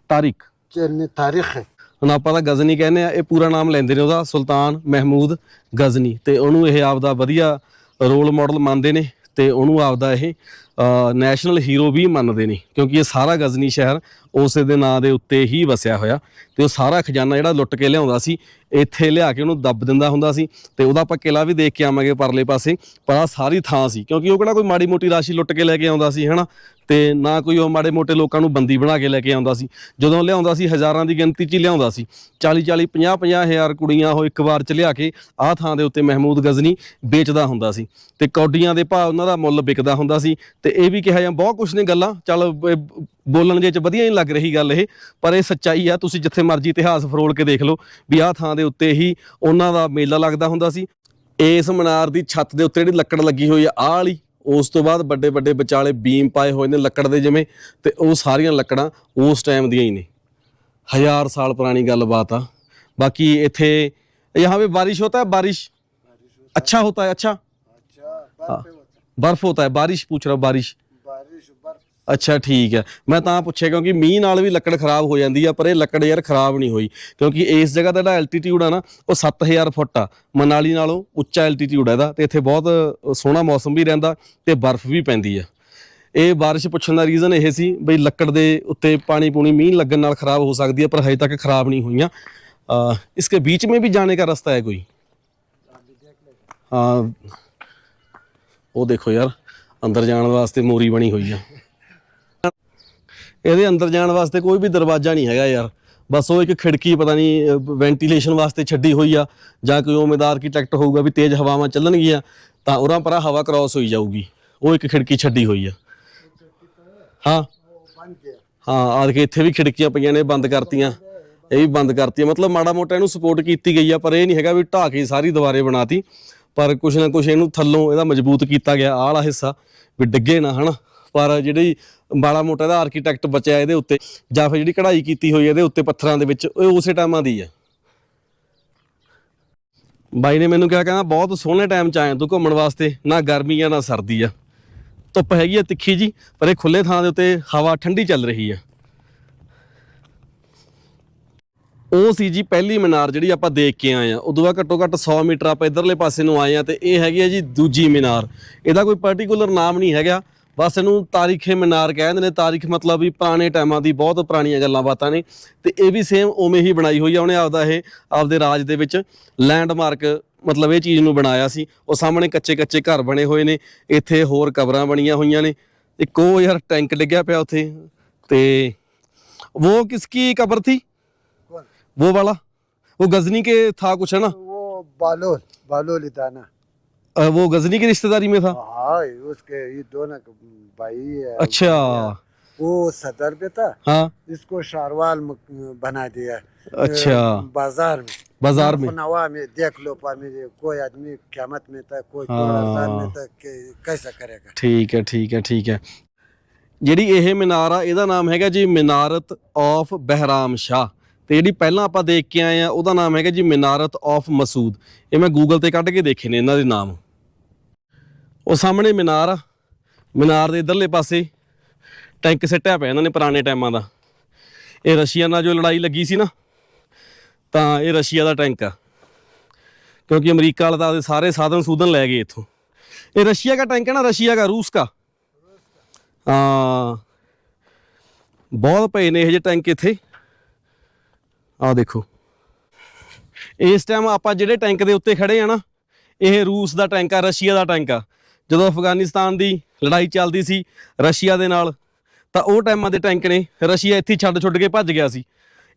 तारिक चलने तारीख है ਹੁਣ ਆਪਾਂ ਤਾਂ ਗਜ਼ਨੀ ਕਹਿੰਦੇ ਆ ਇਹ ਪੂਰਾ ਨਾਮ ਲੈਂਦੇ ਨੇ ਉਹਦਾ ਸੁਲਤਾਨ ਮਹਿਮੂਦ ਗਜ਼ਨੀ ਤੇ ਉਹਨੂੰ ਇਹ ਆਪਦਾ ਵਧੀਆ ਰੋਲ ਮਾਡਲ ਮੰਨਦੇ ਨੇ ਤੇ ਉਹਨੂੰ ਆਪਦਾ ਇਹ ਨੈਸ਼ਨਲ ਹੀਰੋ ਵੀ ਮੰਨਦੇ ਨੇ ਕਿਉਂਕਿ ਇਹ ਸਾਰਾ ਗਜ਼ਨੀ ਸ਼ਹਿਰ ਉਸੇ ਦੇ ਨਾਂ ਦੇ ਉੱਤੇ ਹੀ ਵਸਿਆ ਹੋਇਆ ਤੇ ਉਹ ਸਾਰਾ ਖਜ਼ਾਨਾ ਜਿਹੜਾ ਲੁੱਟ ਕੇ ਲਿਆਉਂਦਾ ਸੀ ਇੱਥੇ ਲਿਆ ਕੇ ਉਹਨੂੰ ਦੱਬ ਦਿੰਦਾ ਹੁੰਦਾ ਸੀ ਤੇ ਉਹਦਾ ਆਪਾਂ ਕਿਲਾ ਵੀ ਦੇਖ ਕੇ ਆਵਾਂਗੇ ਪਰਲੇ ਪਾਸੇ, ਪਰ ਆ ਸਾਰੀ ਥਾਂ ਸੀ, ਕਿਉਂਕਿ ਉਹ ਕਿਹੜਾ ਕੋਈ ਮਾੜੀ ਮੋਟੀ ਰਾਸ਼ੀ ਲੁੱਟ ਕੇ ਲੈ ਕੇ ਆਉਂਦਾ ਸੀ, ਹਨਾ? ਤੇ ਨਾ ਕੋਈ ਉਹ ਮਾੜੇ ਮੋਟੇ ਲੋਕਾਂ ਨੂੰ ਬੰਦੀ ਬਣਾ ਕੇ ਲੈ ਕੇ ਆਉਂਦਾ ਸੀ। ਜਦੋਂ ਲਿਆਉਂਦਾ ਸੀ, ਹਜ਼ਾਰਾਂ ਦੀ ਗਿਣਤੀ 'ਚ ਹੀ ਲਿਆਉਂਦਾ ਸੀ। 40 40 50 50 ਹਜ਼ਾਰ ਕੁੜੀਆਂ ਉਹ ਇੱਕ ਵਾਰ 'ਚ ਲਿਆ ਕੇ ਆਹ ਥਾਂ ਦੇ ਉੱਤੇ ਮਹਿਮੂਦ ਗਜ਼ਨੀ ਵੇਚਦਾ ਹੁੰਦਾ ਸੀ। ਤੇ ਕੌਡੀਆਂ ਦੇ ਭਾਅ ਉਹਨਾਂ ਦਾ ਮੁੱਲ ਵਿਕਦਾ ਹੁੰਦਾ ਸੀ। ਤੇ ਇਹ ਵੀ ਕਿਹਾ ਜਾਂ ਬਹੁਤ ਕੁਝ ਨੇ ਗੱਲਾਂ। ਚੱਲ ਬੋਲਣ ਜੇ ਚ ਵਧੀਆ ਨਹੀਂ ਲੱਗ ਰਹੀ ਗੱਲ ਇਹ ਪਰ ਇਹ ਸੱਚਾਈ ਆ ਤੁਸੀਂ ਜਿੱਥੇ ਮਰਜ਼ੀ ਇਤਿਹਾਸ ਫਰੋਲ ਕੇ ਦੇਖ ਲਓ ਵੀ ਆਹ ਥਾਂ ਦੇ ਉੱਤੇ ਹੀ ਉਹਨਾਂ ਦਾ ਮੇਲਾ ਲੱਗਦਾ ਹੁੰਦਾ ਸੀ ਇਸ ਮਨਾਰ ਦੀ ਛੱਤ ਦੇ ਉੱਤੇ ਜਿਹੜੀ ਲੱਕੜ ਲੱਗੀ ਹੋਈ ਆ ਆਹ ਵਾਲੀ ਉਸ ਤੋਂ ਬਾਅਦ ਵੱਡੇ ਵੱਡੇ ਵਿਚਾਲੇ ਬੀਮ ਪਾਏ ਹੋਏ ਨੇ ਲੱਕੜ ਦੇ ਜਿਵੇਂ ਤੇ ਉਹ ਸਾਰੀਆਂ ਲੱਕੜਾਂ ਉਸ ਟਾਈਮ ਦੀਆਂ ਹੀ ਨੇ ਹਜ਼ਾਰ ਸਾਲ ਪੁਰਾਣੀ ਗੱਲਬਾਤ ਆ ਬਾਕੀ ਇੱਥੇ यहाँ पे बारिश होता है बारिश अच्छा होता है अच्छा अच्छा हाँ, बर्फ होता है बारिश पूछ रहा हूं, बारिश बारिश बर्फ ਅੱਛਾ, ਠੀਕ ਹੈ। ਮੈਂ ਤਾਂ ਪੁੱਛਿਆ ਕਿਉਂਕਿ ਮੀਂਹ ਨਾਲ ਵੀ ਲੱਕੜ ਖਰਾਬ ਹੋ ਜਾਂਦੀ ਆ, ਪਰ ਇਹ ਲੱਕੜ ਯਾਰ ਖਰਾਬ ਨਹੀਂ ਹੋਈ। ਕਿਉਂਕਿ ਇਸ ਜਗ੍ਹਾ ਦਾ ਜਿਹੜਾ ਐਲਟੀਟਿਊਡ ਆ ਨਾ, ਉਹ 7000 ਫੁੱਟ ਆ। ਮਨਾਲੀ ਨਾਲੋਂ ਉੱਚਾ ਐਲਟੀਟਿਊਡ ਆ ਇਹਦਾ ਤੇ ਇੱਥੇ ਬਹੁਤ ਸੋਹਣਾ ਮੌਸਮ ਵੀ ਰਹਿੰਦਾ ਤੇ ਬਰਫ਼ ਵੀ ਪੈਂਦੀ ਆ। ਇਹ بارش ਪੁੱਛਣ ਦਾ ਰੀਜ਼ਨ ਇਹ ਸੀ ਬਈ ਲੱਕੜ ਦੇ ਉੱਤੇ ਪਾਣੀ ਪੂਣੀ ਮੀਂਹ ਲੱਗਣ ਨਾਲ ਖਰਾਬ ਹੋ ਸਕਦੀ ਹੈ ਪਰ ਹਜੇ ਤੱਕ ਖਰਾਬ ਨਹੀਂ ਹੋਈਆਂ। ਇਸਕੇ ਵਿੱਚ ਮੇ ਵੀ ਜਾਣੇ ਦਾ ਰਸਤਾ ਹੈ ਕੋਈ? ਹਾਂ। ਉਹ ਦੇਖੋ ਯਾਰ, ਅੰਦਰ ਜਾਣ ਵਾਸਤੇ ਮੋਰੀ ਬਣੀ ਹੋਈ ਆ। ਇਹਦੇ ਅੰਦਰ ਜਾਣ ਵਾਸਤੇ ਕੋਈ ਵੀ ਦਰਵਾਜ਼ਾ ਨਹੀਂ ਹੈਗਾ ਯਾਰ। ਬਸ ਉਹ ਇੱਕ ਖਿੜਕੀ, ਪਤਾ ਨਹੀਂ ਵੈਂਟੀਲੇਸ਼ਨ ਵਾਸਤੇ ਛੱਡੀ ਹੋਈ ਆ, ਜਾਂ ਕੋਈ ਉਮੀਦਾਰ ਆਰਕੀਟੈਕਟ ਹੋਊਗਾ ਵੀ ਤੇਜ਼ ਹਵਾਵਾਂ ਚੱਲਣਗੀਆਂ, ਤਾਂ ਉਰਾਂ ਪਰਾਂ ਹਵਾ ਕ੍ਰਾਸ ਹੋਈ ਜਾਊਗੀ। ਉਹ ਇੱਕ ਖਿੜਕੀ ਛੱਡੀ ਹੋਈ ਆ। ਹਾਂ। ਹਾਂ ਆ ਦੇਖ, ਇੱਥੇ ਵੀ ਖਿੜਕੀਆਂ ਪਈਆਂ ਨੇ, ਬੰਦ ਕਰਤੀਆਂ। ਇਹ ਵੀ ਬੰਦ ਕਰਤੀਆਂ। ਮਤਲਬ ਮਾੜਾ ਮੋਟਾ ਇਹਨੂੰ ਸਪੋਰਟ ਕੀਤੀ ਗਈ ਆ, ਪਰ ਇਹ ਨਹੀਂ ਹੈਗਾ ਵੀ ਢਾਹ ਕੇ ਸਾਰੀ ਦੀਵਾਰੇ ਬਣਾਤੀ। ਪਰ ਕੁਛ ਨਾ ਕੁਛ ਇਹਨੂੰ ਥੱਲੋਂ ਇਹਦਾ ਮਜ਼ਬੂਤ ਕੀਤਾ ਗਿਆ, ਆਹ ਵਾਲਾ ਹਿੱਸਾ ਵੀ ਡਿੱਗੇ ਨਾ, ਹਨਾ? ਪਰ ਜਿਹੜੀ ਮਾੜਾ ਮੋਟਾ ਦਾ ਆਰਕੀਟੈਕਟ ਬਚਿਆ ਇਹਦੇ ਉੱਤੇ, ਜਾਂ ਫਿਰ ਜਿਹੜੀ ਕਢਾਈ ਕੀਤੀ ਹੋਈ ਇਹਦੇ ਉੱਤੇ ਪੱਥਰਾਂ ਦੇ ਵਿੱਚ ਉਹ ਉਸੇ ਟਾਈਮਾਂ ਦੀ ਆ। ਬਾਈ ਨੇ ਮੈਨੂੰ ਕਿਹਾ, ਕਹਿੰਦਾ, ਬਹੁਤ ਸੋਹਣੇ ਟਾਈਮ ਚ ਆਇਆ ਤੂੰ ਘੁੰਮਣ ਵਾਸਤੇ, ਨਾ ਗਰਮੀ ਆ, ਨਾ ਸਰਦੀ ਆ। ਧੁੱਪ ਹੈਗੀ ਆ ਤਿੱਖੀ ਜੀ, ਪਰ ਇਹ ਖੁੱਲੇ ਥਾਂ ਦੇ ਉੱਤੇ ਹਵਾ ਠੰਡੀ ਚੱਲ ਰਹੀ ਆ। ਉਹ ਸੀ ਜੀ ਪਹਿਲੀ ਮੀਨਾਰ ਜਿਹੜੀ ਆਪਾਂ ਦੇਖ ਕੇ ਆਏ ਆ। ਉਦੋਂ ਬਾਅਦ ਘੱਟੋ ਘੱਟ 100 ਮੀਟਰ ਆਪਾਂ ਇਧਰਲੇ ਪਾਸੇ ਨੂੰ ਆਏ ਆ ਤੇ ਇਹ ਹੈਗੀ ਆ ਜੀ ਦੂਜੀ ਮੀਨਾਰ। ਇਹਦਾ ਕੋਈ ਪਾਰਟਿਕੂਲਰ ਨਾਮ ਨਹੀਂ ਹੈਗਾ। ਬਸ ਇਹਨੂੰ ਤਾਰੀਖੇ ਮਨਾਰ ਕਹਿੰਦੇ ਨੇ ਤਾਰੀਖ ਮਤਲਬ ਵੀ ਪੁਰਾਣੇ ਟਾਈਮਾਂ ਦੀ ਬਹੁਤ ਪੁਰਾਣੀਆਂ ਗੱਲਾਂ ਬਾਤਾਂ ਨੇ। ਤੇ ਇਹ ਵੀ ਸੇਮ ਉਵੇਂ ਹੀ ਬਣਾਈ ਹੋਈ ਆ ਉਹਨੇ ਆਪਦਾ ਇਹ ਆਪਦੇ ਰਾਜ ਦੇ ਵਿੱਚ ਲੈਂਡਮਾਰਕ ਮਤਲਬ ਇਹ ਚੀਜ਼ ਨੂੰ ਬਣਾਇਆ ਸੀ। ਉਹ ਸਾਹਮਣੇ ਕੱਚੇ ਕੱਚੇ ਘਰ ਬਣੇ ਹੋਏ ਨੇ ਇੱਥੇ ਹੋਰ ਕਬਰਾਂ ਬਣੀਆਂ ਹੋਈਆਂ ਨੇ। ਇੱਕ ਉਹ ਯਾਰ ਟੈਂਕ ਡਿੱਗਿਆ ਪਿਆ ਉੱਥੇ। ਤੇ ਉਹ ਕਿਸ ਕੀ ਕਬਰ ਥੀ? वो ਵਾਲਾ? ਉਹ ਗਜ਼ਨੀ ਕੇ ਥਾ ਕੁਛ ਹੈ ਨਾ? ਉਹ बालोल बालोल इदाना अ, वो गजनी की रिश्तेदारी में था हाँ उसके ये दोनों के भाई है अच्छा वो सदर पे था हाँ इसको शारवाल म- बना दिया अच्छा बाजार में बाजार में नवा में देख लो पा में कोई आदमी क्यामत में था कोई हाँ। कोरासान में था कि कैसा करेगा ਠੀਕ ਹੈ ਠੀਕ ਹੈ ਠੀਕ ਹੈ ਜਿਹੜੀ ਇਹ ਮੀਨਾਰ ਆ ਇਹਦਾ ਨਾਮ ਹੈਗਾ ਜੀ ਮਿਨਾਰਤ ਆਫ ਬਹਿਰਾਮ ਸ਼ਾਹ ਤੇ ਜਿਹੜੀ ਪਹਿਲਾਂ ਆਪਾਂ ਦੇਖ ਕੇ ਆਏ ਆ ਉਹਦਾ ਨਾਮ ਹੈਗਾ ਜੀ ਮਿਨਾਰਤ ਆਫ ਮਸੂਦ ਇਹ ਮੈਂ ਗੂਗਲ ਤੇ ਕੱਢ ਕੇ ਦੇਖੇ ਨੇ ਇਹਨਾਂ ਦੇ ਨਾਮ ਉਹ ਸਾਹਮਣੇ ਮੀਨਾਰ ਆ ਮੀਨਾਰ ਦੇ ਇਧਰਲੇ ਪਾਸੇ ਟੈਂਕ ਸਿੱਟਿਆ ਪਿਆ ਇਹਨਾਂ ਨੇ ਪੁਰਾਣੇ ਟਾਈਮਾਂ ਦਾ ਇਹ ਰਸ਼ੀਆ ਨਾਲ ਜੋ ਲੜਾਈ ਲੱਗੀ ਸੀ ਨਾ ਤਾਂ ਇਹ ਰਸ਼ੀਆ ਦਾ ਟੈਂਕ ਆ क्योंकि अमेरिका वाला तो सारे साधन सूधन ले गए इथों ये रशिया का टैंक है ना रशिया का रूस का हाँ ਬਹੁਤ ਪਏ ਨੇ ਇਹ ਜਿਹੇ ਟੈਂਕ ਇੱਥੇ ਆਹ ਦੇਖੋ। ਇਸ ਟਾਈਮ ਆਪਾਂ ਜਿਹੜੇ ਟੈਂਕ ਦੇ ਉੱਤੇ ਖੜੇ ਆ ਨਾ, ਇਹ ਰੂਸ ਦਾ ਟੈਂਕ ਆ, ਰਸ਼ੀਆ ਦਾ ਟੈਂਕ ਆ। ਜਦੋਂ ਅਫਗਾਨਿਸਤਾਨ ਦੀ ਲੜਾਈ ਚੱਲਦੀ ਸੀ ਰਸ਼ੀਆ ਦੇ ਨਾਲ, ਤਾਂ ਉਹ ਟਾਈਮਾਂ ਦੇ ਟੈਂਕ ਨੇ ਰਸ਼ੀਆ ਇੱਥੇ ਛੱਡ ਛੁੱਟ ਕੇ ਭੱਜ ਗਿਆ ਸੀ।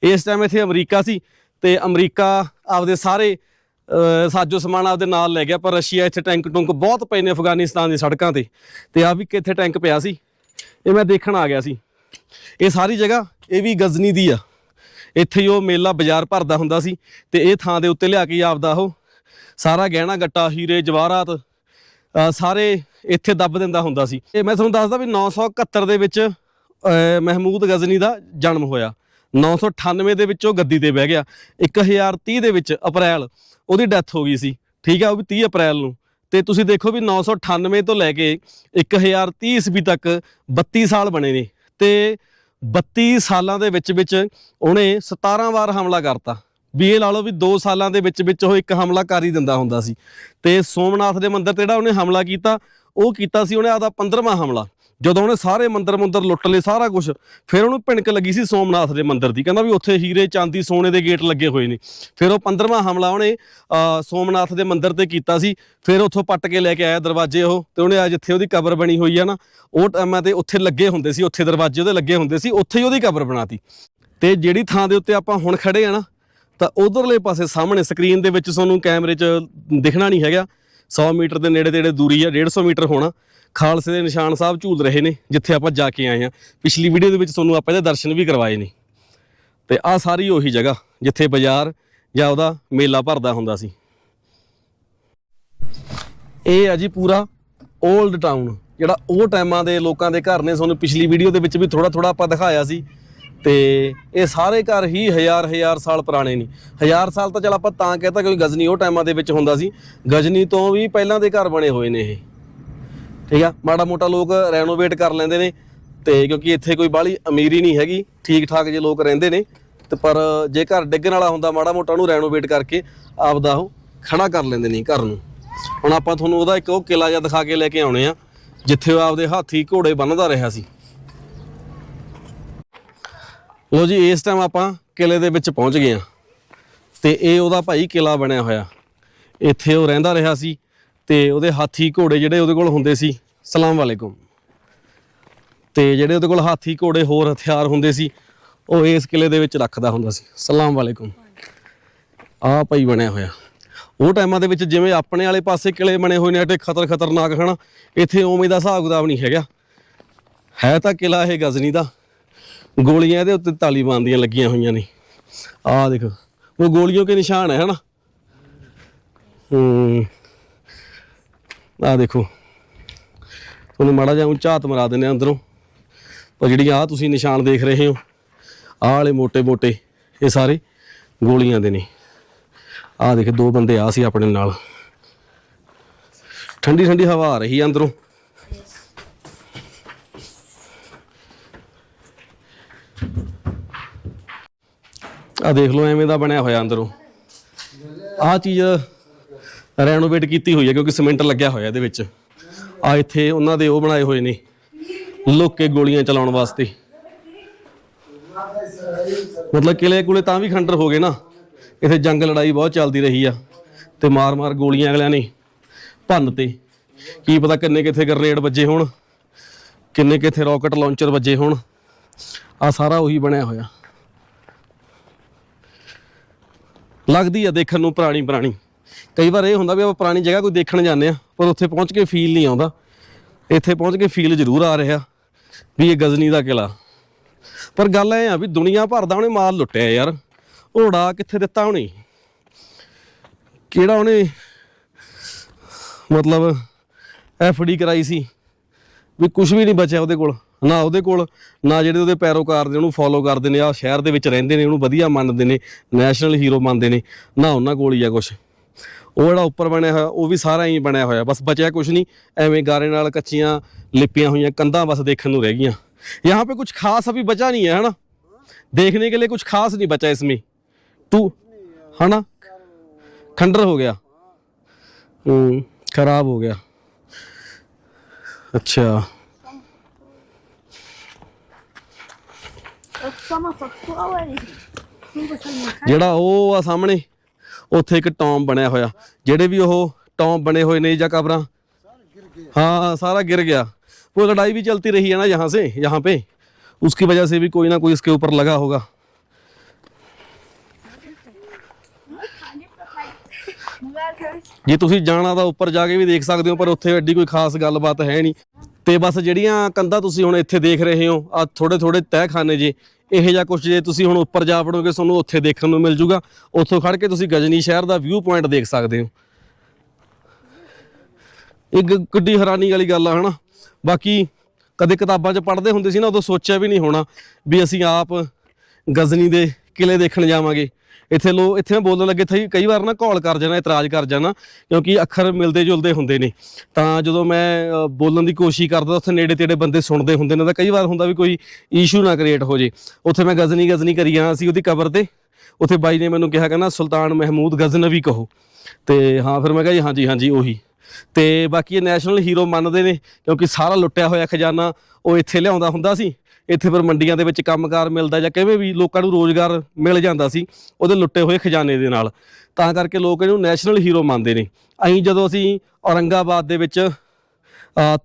ਇਸ ਟਾਈਮ ਇੱਥੇ ਅਮਰੀਕਾ ਸੀ ਤੇ ਅਮਰੀਕਾ ਆਪਦੇ ਸਾਰੇ ਸਾਜੋ ਸਮਾਨ ਆਪਦੇ ਨਾਲ ਲੈ ਗਿਆ, ਪਰ ਰਸ਼ੀਆ ਇੱਥੇ ਟੈਂਕ ਟੁੰਕ ਬਹੁਤ ਪਏ ਨੇ ਅਫਗਾਨਿਸਤਾਨ ਦੀ ਸੜਕਾਂ ਤੇ। ਤੇ ਆ ਵੀ ਕਿੱਥੇ ਟੈਂਕ ਪਿਆ ਸੀ। ਇਹ ਮੈਂ ਦੇਖਣ ਆ ਗਿਆ ਸੀ। ਇਹ ਸਾਰੀ ਜਗ੍ਹਾ ਇਹ ਵੀ ਗਜ਼ਨੀ ਦੀ ਆ। ਇੱਥੇ ਹੀ ਉਹ ਮੇਲਾ ਬਾਜ਼ਾਰ ਭਰਦਾ ਹੁੰਦਾ ਸੀ ਤੇ ਇਹ ਥਾਂ ਦੇ ਉੱਤੇ ਲਿਆ ਕੇ ਆਪਦਾ ਉਹ ਸਾਰਾ ਗਹਿਣਾ, ਗੱਟਾ, ਹੀਰੇ, ਜਵਾਹਰਾਤ ਸਾਰੇ ਇੱਥੇ ਦੱਬ ਦਿੰਦਾ ਹੁੰਦਾ ਸੀ। ਇਹ ਮੈਂ ਤੁਹਾਨੂੰ ਦੱਸਦਾ ਵੀ 971 ਦੇ ਵਿੱਚ ਮਹਿਮੂਦ ਗਜ਼ਨੀ ਦਾ ਜਨਮ ਹੋਇਆ। 998 ਦੇ ਵਿੱਚ ਉਹ ਗੱਦੀ ਤੇ ਬਹਿ ਗਿਆ। 1030 ਦੇ ਵਿੱਚ ਅਪ੍ਰੈਲ ਉਹਦੀ ਡੈਥ ਹੋ ਗਈ ਸੀ। ਠੀਕ ਆ, ਉਹ ਵੀ 30 ਅਪ੍ਰੈਲ ਨੂੰ। ਤੇ ਤੁਸੀਂ ਦੇਖੋ ਵੀ 998 ਤੋਂ ਲੈ ਕੇ 1030 ਈਸਵੀ ਤੱਕ 32 ਸਾਲ ਬਣੇ ਨੇ। ਤੇ 32 ਸਾਲਾਂ ਦੇ ਵਿੱਚ ਵਿੱਚ ਉਹਨੇ 17 ਵਾਰ ਹਮਲਾ ਕਰਤਾ। ਵੀ ਇਹ ਲਾ ਲਓ ਵੀ 2 ਸਾਲਾਂ ਦੇ ਵਿੱਚ ਵਿੱਚ ਉਹ ਇੱਕ ਹਮਲਾ ਕਰ ਹੀ ਦਿੰਦਾ ਹੁੰਦਾ ਸੀ। ਤੇ ਸੋਮਨਾਥ ਦੇ ਮੰਦਿਰ ਤੇ ਜਿਹੜਾ ਉਹਨੇ ਹਮਲਾ ਕੀਤਾ, ਉਹ ਕੀਤਾ ਸੀ ਉਹਨੇ ਆਦਾ 15ਵਾਂ ਹਮਲਾ। ਜਦੋਂ ਉਹਨੇ ਸਾਰੇ ਮੰਦਰ ਮੁੰਦਰ ਲੁੱਟ ਲਏ ਸਾਰਾ ਕੁਝ ਫਿਰ ਉਹਨੂੰ ਭਿਣਕ ਲੱਗੀ ਸੀ ਸੋਮਨਾਥ ਦੇ ਮੰਦਰ ਦੀ। ਕਹਿੰਦਾ ਵੀ ਉੱਥੇ ਹੀਰੇ ਚਾਂਦੀ ਸੋਨੇ ਦੇ ਗੇਟ ਲੱਗੇ ਹੋਏ ਨੇ। ਫਿਰ ਉਹ 15ਵਾਂ ਹਮਲਾ ਉਹਨੇ ਅਹ, ਸੋਮਨਾਥ ਦੇ ਮੰਦਰ ਤੇ ਕੀਤਾ ਸੀ। ਫਿਰ ਉੱਥੋਂ ਪੱਟ ਕੇ ਲੈ ਕੇ ਆਇਆ ਦਰਵਾਜ਼ੇ ਉਹ ਤੇ ਉਹਨੇ ਆ ਜਿੱਥੇ ਉਹਦੀ ਕਬਰ ਬਣੀ ਹੋਈ ਆ ਨਾ ਉਹ ਟਾਈਮਾਂ ਤੇ ਉੱਥੇ ਲੱਗੇ ਹੁੰਦੇ ਸੀ ਉੱਥੇ ਦਰਵਾਜ਼ੇ ਉਹਦੇ ਲੱਗੇ ਹੁੰਦੇ ਸੀ ਉੱਥੇ ਹੀ ਉਹਦੀ ਕਬਰ ਬਣਾਤੀ। ਤੇ ਜਿਹੜੀ ਥਾਂ ਦੇ ਉੱਤੇ ਆਪਾਂ ਹੁਣ ਖੜੇ ਆ ਨਾ ਤਾਂ ਉਧਰਲੇ ਪਾਸੇ ਸਾਹਮਣੇ ਸਕਰੀਨ ਦੇ ਵਿੱਚ ਤੁਹਾਨੂੰ ਕੈਮਰੇ 'ਚ ਦਿਖਣਾ ਨਹੀਂ ਹੈਗਾ। 100 ਮੀਟਰ ਦੇ ਨੇੜੇ ਤੇੜੇ ਦੂਰੀ ਆ 150 ਮੀਟਰ ਹੋਣਾ। ਖਾਲਸੇ ਦੇ ਨਿਸ਼ਾਨ ਸਾਹਿਬ ਝੂਲ ਰਹੇ ਨੇ, ਜਿੱਥੇ ਆਪਾਂ ਜਾ ਕੇ ਆਏ ਆ ਪਿਛਲੀ ਵੀਡੀਓ ਦੇ ਵਿੱਚ ਤੁਹਾਨੂੰ ਆਪਾਂ ਇਹਦੇ ਦਰਸ਼ਨ ਵੀ ਕਰਵਾਏ ਨੇ। ਤੇ ਆ ਸਾਰੀ ਉਹੀ ਜਗ੍ਹਾ, ਜਿੱਥੇ ਬਾਜ਼ਾਰ ਜਾਂ ਉਹਦਾ ਮੇਲਾ ਭਰਦਾ ਹੁੰਦਾ ਸੀ। ਇਹ ਆ ਜੀ ਪੂਰਾ 올ਡ ਟਾਊਨ ਜਿਹੜਾ ਉਹ ਟਾਈਮਾਂ ਦੇ ਲੋਕਾਂ ਦੇ ਘਰ ਨੇ। ਤੁਹਾਨੂੰ ਪਿਛਲੀ ਵੀਡੀਓ ਦੇ ਵਿੱਚ ਵੀ ਥੋੜਾ ਥੋੜਾ ਆਪਾਂ ਦਿਖਾਇਆ ਸੀ। ਤੇ ਇਹ ਸਾਰੇ ਘਰ ਹੀ ਹਜ਼ਾਰ ਹਜ਼ਾਰ ਸਾਲ ਪੁਰਾਣੇ ਨੇ। ਹਜ਼ਾਰ ਸਾਲ ਤਾਂ ਚਲ ਆਪਾਂ ਤਾਂ ਕਹਤਾ ਕਿਉਂਕਿ ਗਜ਼ਨੀ ਉਹ ਟਾਈਮਾਂ ਦੇ ਵਿੱਚ ਹੁੰਦਾ ਸੀ। ਗਜ਼ਨੀ ਤੋਂ ਵੀ ਪਹਿਲਾਂ ਦੇ ਘਰ ਬਣੇ ਹੋਏ ਨੇ ਇਹ। ਠੀਕ ਆ? ਮਾੜਾ ਮੋਟਾ ਲੋਕ ਰੈਨੋਵੇਟ ਕਰ ਲੈਂਦੇ ਨੇ ਤੇ ਕਿਉਂਕਿ ਇੱਥੇ ਕੋਈ ਬਾਹਲੀ ਅਮੀਰੀ ਨਹੀਂ ਹੈਗੀ ਠੀਕ ਠਾਕ ਜੇ ਲੋਕ ਰਹਿੰਦੇ ਨੇ ਤੇ ਪਰ ਜੇ ਘਰ ਡਿੱਗਣ ਵਾਲਾ ਹੁੰਦਾ ਮਾੜਾ ਮੋਟਾ ਉਹਨੂੰ ਰੈਨੋਵੇਟ ਕਰਕੇ ਆਪਦਾ ਉਹ ਖੜਾ ਕਰ ਲੈਂਦੇ ਨੇ ਘਰ ਨੂੰ। ਹੁਣ ਆਪਾਂ ਤੁਹਾਨੂੰ ਉਹਦਾ ਇੱਕ ਉਹ ਕਿਲਾ ਜਿਹਾ ਦਿਖਾ ਕੇ ਲੈ ਕੇ ਆਉਣੇ ਆ, ਜਿੱਥੇ ਉਹ ਆਪਦੇ ਹਾਥੀ ਘੋੜੇ ਬੰਨਦਾ ਰਿਹਾ ਸੀ। ਲੋ ਜੀ, ਇਸ ਟਾਈਮ ਆਪਾਂ ਕਿਲੇ ਦੇ ਵਿੱਚ ਪਹੁੰਚ ਗਏ ਆ ਤੇ ਇਹ ਉਹਦਾ ਭਾਈ ਕਿਲਾ ਬਣਿਆ ਹੋਇਆ। ਇੱਥੇ ਉਹ ਰਹਿੰਦਾ ਰਿਹਾ ਸੀ ਤੇ ਉਹਦੇ ਹਾਥੀ ਘੋੜੇ ਜਿਹੜੇ ਉਹਦੇ ਕੋਲ ਹੁੰਦੇ ਸੀ, ਸਲਾਮ ਵਾਲੇਕੁਮ। ਤੇ ਜਿਹੜੇ ਉਹਦੇ ਕੋਲ ਹਾਥੀ ਘੋੜੇ ਹੋਰ ਹਥਿਆਰ ਹੁੰਦੇ ਸੀ, ਉਹ ਇਸ ਕਿਲੇ ਦੇ ਵਿੱਚ ਰੱਖਦਾ ਹੁੰਦਾ ਸੀ। ਸਲਾਮ ਵਾਲੇਕੁਮ। ਆਹ ਭਾਈ ਬਣਿਆ ਹੋਇਆ। ਉਹ ਟਾਈਮਾਂ ਦੇ ਵਿੱਚ ਜਿਵੇਂ ਆਪਣੇ ਵਾਲੇ ਪਾਸੇ ਕਿਲੇ ਬਣੇ ਹੋਏ ਨੇ, ਐਡੇ ਖਤਰ ਖਤਰਨਾਕ ਹਨ, ਇੱਥੇ ਉਵੇਂ ਦਾ ਹਿਸਾਬ ਕਿਤਾਬ ਨਹੀਂ ਹੈਗਾ। ਹੈ ਤਾਂ ਕਿਲਾ ਇਹ ਗਜ਼ਨੀ ਦਾ। ਗੋਲੀਆਂ ਇਹਦੇ ਉੱਤੇ ਤਾਲੀਬਾਨ ਦੀਆਂ ਲੱਗੀਆਂ ਹੋਈਆਂ ਨੇ। ਆਹ ਦੇਖੋ, ਉਹ ਗੋਲੀਆਂ ਕੇ ਨਿਸ਼ਾਨ ਹੈ ਹਨਾ। ਹੂੰ। ਆ ਦੇਖੋ। ਤੁਹਾਨੂੰ ਮਾੜਾ ਜਿਹਾ ਝਾਤ ਮਰਾ ਦਿੰਦੇ ਆ ਅੰਦਰੋਂ। ਪਰ ਜਿਹੜੀ ਆ ਤੁਸੀਂ ਨਿਸ਼ਾਨ ਦੇਖ ਰਹੇ ਹੋ, ਆਹ ਵਾਲੇ ਮੋٹے-ਮੋٹے ਇਹ ਸਾਰੇ ਗੋਲੀਆਂ ਦੇ ਨੇ। ਆ ਦੇਖ, ਦੋ ਬੰਦੇ ਆ ਸੀ ਆਪਣੇ ਨਾਲ। ਠੰਡੀ ਠੰਡੀ ਹਵਾ ਆ ਰਹੀ ਆ ਅੰਦਰੋਂ। ਆ ਦੇਖ ਲਓ, ਐਵੇਂ ਦਾ ਬਣਿਆ ਹੋਇਆ ਅੰਦਰੋਂ। ਆ ਚੀਜ਼ ਰੈਨੋਵੇਟ ਕੀਤੀ ਹੋਈ ਹੈ ਕਿਉਂਕਿ ਸਿਮੈਂਟ ਲੱਗਿਆ ਹੋਇਆ ਇਹਦੇ ਵਿੱਚ। ਆ ਇੱਥੇ ਉਹਨਾਂ ਦੇ ਉਹ ਬਣਾਏ ਹੋਏ ਨੇ, ਲੁੱਕ ਕੇ ਗੋਲੀਆਂ ਚਲਾਉਣ ਵਾਸਤੇ। ਮਤਲਬ ਕਿਲੇ ਕੁਲੇ ਤਾਂ ਵੀ ਖੰਡਰ ਹੋ ਗਏ ਨਾ। ਇੱਥੇ ਜੰਗ ਲੜਾਈ ਬਹੁਤ ਚੱਲਦੀ ਰਹੀ ਆ ਤੇ ਮਾਰ-ਮਾਰ ਗੋਲੀਆਂ ਅਗਲਿਆਂ ਨੇ ਭੰਨ ਤੇ। ਕੀ ਪਤਾ ਕਿੰਨੇ ਕਿੱਥੇ ਗਰਨੇਡ ਵੱਜੇ ਹੋਣ, ਕਿੰਨੇ ਕਿੱਥੇ ਰਾਕਟ ਲਾਂਚਰ ਵੱਜੇ ਹੋਣ। ਆ ਸਾਰਾ ਉਹੀ ਬਣਿਆ ਹੋਇਆ। ਲੱਗਦੀ ਆ ਦੇਖਣ ਨੂੰ ਪੁਰਾਣੀ ਪੁਰਾਣੀ ਕਈ ਵਾਰ ਇਹ ਹੁੰਦਾ ਵੀ ਆਪਾਂ ਪੁਰਾਣੀ ਜਗ੍ਹਾ ਕੋਈ ਦੇਖਣ ਜਾਂਦੇ ਆ ਪਰ ਉੱਥੇ ਪਹੁੰਚ ਕੇ ਫੀਲ ਨਹੀਂ ਆਉਂਦਾ। ਇੱਥੇ ਪਹੁੰਚ ਕੇ ਫੀਲ ਜ਼ਰੂਰ ਆ ਰਿਹਾ ਵੀ ਇਹ ਗਜ਼ਨੀ ਦਾ ਕਿਲਾ ਪਰ ਗੱਲ ਇਹ ਆ ਵੀ ਦੁਨੀਆ ਭਰ ਦਾ ਉਹਨੇ ਮਾਲ ਲੁੱਟਿਆ ਯਾਰ। ਘੋੜਾ ਕਿੱਥੇ ਦਿੱਤਾ ਉਹਨੇ? ਕਿਹੜਾ ਉਹਨੇ ਮਤਲਬ ਐਫਡੀ ਕਰਾਈ ਸੀ? ਵੀ ਕੁਝ ਵੀ ਨਹੀਂ ਬਚਿਆ ਉਹਦੇ ਕੋਲ। ਨਾ ਉਹਦੇ ਕੋਲ, ਨਾ ਜਿਹੜੇ ਉਹਦੇ ਪੈਰੋਕਾਰ ਨੇ ਉਹਨੂੰ ਫੋਲੋ ਕਰਦੇ ਨੇ ਆ ਸ਼ਹਿਰ ਦੇ ਵਿੱਚ ਰਹਿੰਦੇ ਨੇ, ਉਹਨੂੰ ਵਧੀਆ ਮੰਨਦੇ ਨੇ ਨੈਸ਼ਨਲ ਹੀਰੋ ਮੰਨਦੇ ਨੇ, ਨਾ ਉਹਨਾਂ ਕੋਲ ਹੀ ਆ ਕੁਝ ਉਹ ਜਿਹੜਾ ਉੱਪਰ ਬਣਿਆ ਹੋਇਆ ਉਹ ਵੀ ਸਾਰਾ ਹੀ ਬਣਿਆ ਹੋਇਆ ਬਸ ਬਚਿਆ ਕੁਝ ਨਹੀਂ ਐਵੇਂ ਗਾਰੇ ਨਾਲ ਕੱਚੀਆਂ ਲਿਪੀਆਂ ਹੋਈਆਂ ਕੰਧਾਂ ਬਸ ਦੇਖਣ ਨੂੰ ਰਹਿ ਗਈਆਂ यहाँ पे कुछ खास अभी बचा नहीं है है ना देखने के लिए कुछ खास नहीं बचा इसमें टू है ना खंडर हो गया हम्म खराब हो गया अच्छा Sama popcorn. Hindi sa mga ਜਿਹੜਾ ਉਹ ਆ ਸਾਹਮਣੇ ਉੱਥੇ ਇੱਕ ਟੌਮ ਬਣਿਆ ਹੋਇਆ ਜਿਹੜੇ ਵੀ ਉਹ ਟੌਮ ਬਣੇ ਹੋਏ ਨੇ ਜਾਂ ਕਬਰਾਂ हाँ सारा गिर गया वो लड़ाई भी चलती रही है ना यहाँ से यहाँ पे उसकी वजह से भी कोई ना कोई इसके ऊपर लगा होगा ਜੇ ਤੁਸੀਂ ਜਾਣਾ ਤਾਂ ਉੱਪਰ ਜਾ ਕੇ ਵੀ ਦੇਖ ਸਕਦੇ ਹੋ ਪਰ ਉੱਥੇ ਐਡੀ ਕੋਈ ਖਾਸ ਗੱਲਬਾਤ ਹੈ ਨਹੀਂ ਤੇ ਬਸ ਜਿਹੜੀਆਂ ਕੰਧਾਂ ਤੁਸੀਂ ਹੁਣ ਇੱਥੇ ਦੇਖ ਰਹੇ ਹੋ ਆ ਥੋੜੇ ਥੋੜੇ ਤਹਿਖਾਨੇ ਜੇ ਇਹੋ ਜਿਹਾ ਕੁਝ ਜੇ ਤੁਸੀਂ ਹੁਣ ਉੱਪਰ ਜਾ ਵੜੋਗੇ, ਤੁਹਾਨੂੰ ਉੱਥੇ ਦੇਖਣ ਨੂੰ ਮਿਲ ਜੂਗਾ। ਉੱਥੋਂ ਖੜ ਕੇ ਤੁਸੀਂ ਗਜਨੀ ਸ਼ਹਿਰ ਦਾ ਵਿਊ ਪੁਆਇੰਟ ਦੇਖ ਸਕਦੇ ਹੋ। ਇਹ ਗ- ਕਿੱਡੀ ਹੈਰਾਨੀ ਵਾਲੀ ਗੱਲ ਆ, ਹਨਾ? ਬਾਕੀ ਕਦੇ ਕਿਤਾਬਾਂ 'ਚ ਪੜ੍ਹਦੇ ਹੁੰਦੇ ਸੀ ਨਾ, ਉਦੋਂ ਸੋਚਿਆ ਵੀ ਨਹੀਂ ਹੋਣਾ ਵੀ ਅਸੀਂ ਆਪ ਗਜ਼ਨੀ ਦੇ ਕਿਲੇ ਦੇਖਣ ਜਾਵਾਂਗੇ। ਇੱਥੇ ਲੋ ਇੱਥੇ ਮੈਂ ਬੋਲਣ ਲੱਗੇ ਥਈ ਕਈ ਵਾਰ ਨਾ ਕਾਲ ਕਰ ਜਾਣਾ, ਇਤਰਾਜ਼ ਕਰ ਜਾਣਾ, ਕਿਉਂਕਿ ਅੱਖਰ ਮਿਲਦੇ ਜੁਲਦੇ ਹੁੰਦੇ ਨੇ। ਤਾਂ ਜਦੋਂ ਮੈਂ ਬੋਲਣ ਦੀ ਕੋਸ਼ਿਸ਼ ਕਰਦਾ ਉੱਥੇ ਨੇੜੇ ਤੇੜੇ ਬੰਦੇ ਸੁਣਦੇ ਹੁੰਦੇ ਨੇ, ਤਾਂ ਕਈ ਵਾਰ ਹੁੰਦਾ ਵੀ ਕੋਈ ਇਸ਼ੂ ਨਾ ਕ੍ਰੀਏਟ ਹੋ ਜੇ। ਉੱਥੇ ਮੈਂ ਗਜ਼ਨੀ ਗਜ਼ਨੀ ਕਰੀ ਜਾਣਾ ਸੀ ਉਹਦੀ ਕਬਰ ਤੇ। ਉੱਥੇ ਬਾਈ ਨੇ ਮੈਨੂੰ ਕਿਹਾ, ਕਹਿੰਦਾ, ਸੁਲਤਾਨ ਮਹਿਮੂਦ ਗਜ਼ਨਵੀ ਕਹੋ। ਤੇ ਹਾਂ, ਫਿਰ ਮੈਂ ਕਿਹਾ ਜੀ, ਹਾਂਜੀ ਹਾਂਜੀ, ਉਹੀ। ਤੇ ਬਾਕੀ ਇਹ ਨੈਸ਼ਨਲ ਹੀਰੋ ਮੰਨਦੇ ਨੇ, ਕਿਉਂਕਿ ਸਾਰਾ ਲੁੱਟਿਆ ਹੋਇਆ ਖਜ਼ਾਨਾ ਉਹ ਇੱਥੇ ਲਿਆਉਂਦਾ ਹੁੰਦਾ ਸੀ। ਇੱਥੇ ਫਿਰ ਮੰਡੀਆਂ ਦੇ ਵਿੱਚ ਕੰਮਕਾਰ ਮਿਲਦਾ ਜਾਂ ਕਿਵੇਂ ਵੀ ਲੋਕਾਂ ਨੂੰ ਰੋਜ਼ਗਾਰ ਮਿਲ ਜਾਂਦਾ ਸੀ, ਉਹਦੇ ਲੁੱਟੇ ਹੋਏ ਖਜ਼ਾਨੇ ਦੇ ਨਾਲ। ਤਾਂ ਕਰਕੇ ਲੋਕ ਇਹਨੂੰ ਨੈਸ਼ਨਲ ਹੀਰੋ ਮੰਨਦੇ ਨੇ। ਅਸੀਂ ਜਦੋਂ ਅਸੀਂ ਔਰੰਗਾਬਾਦ ਦੇ ਵਿੱਚ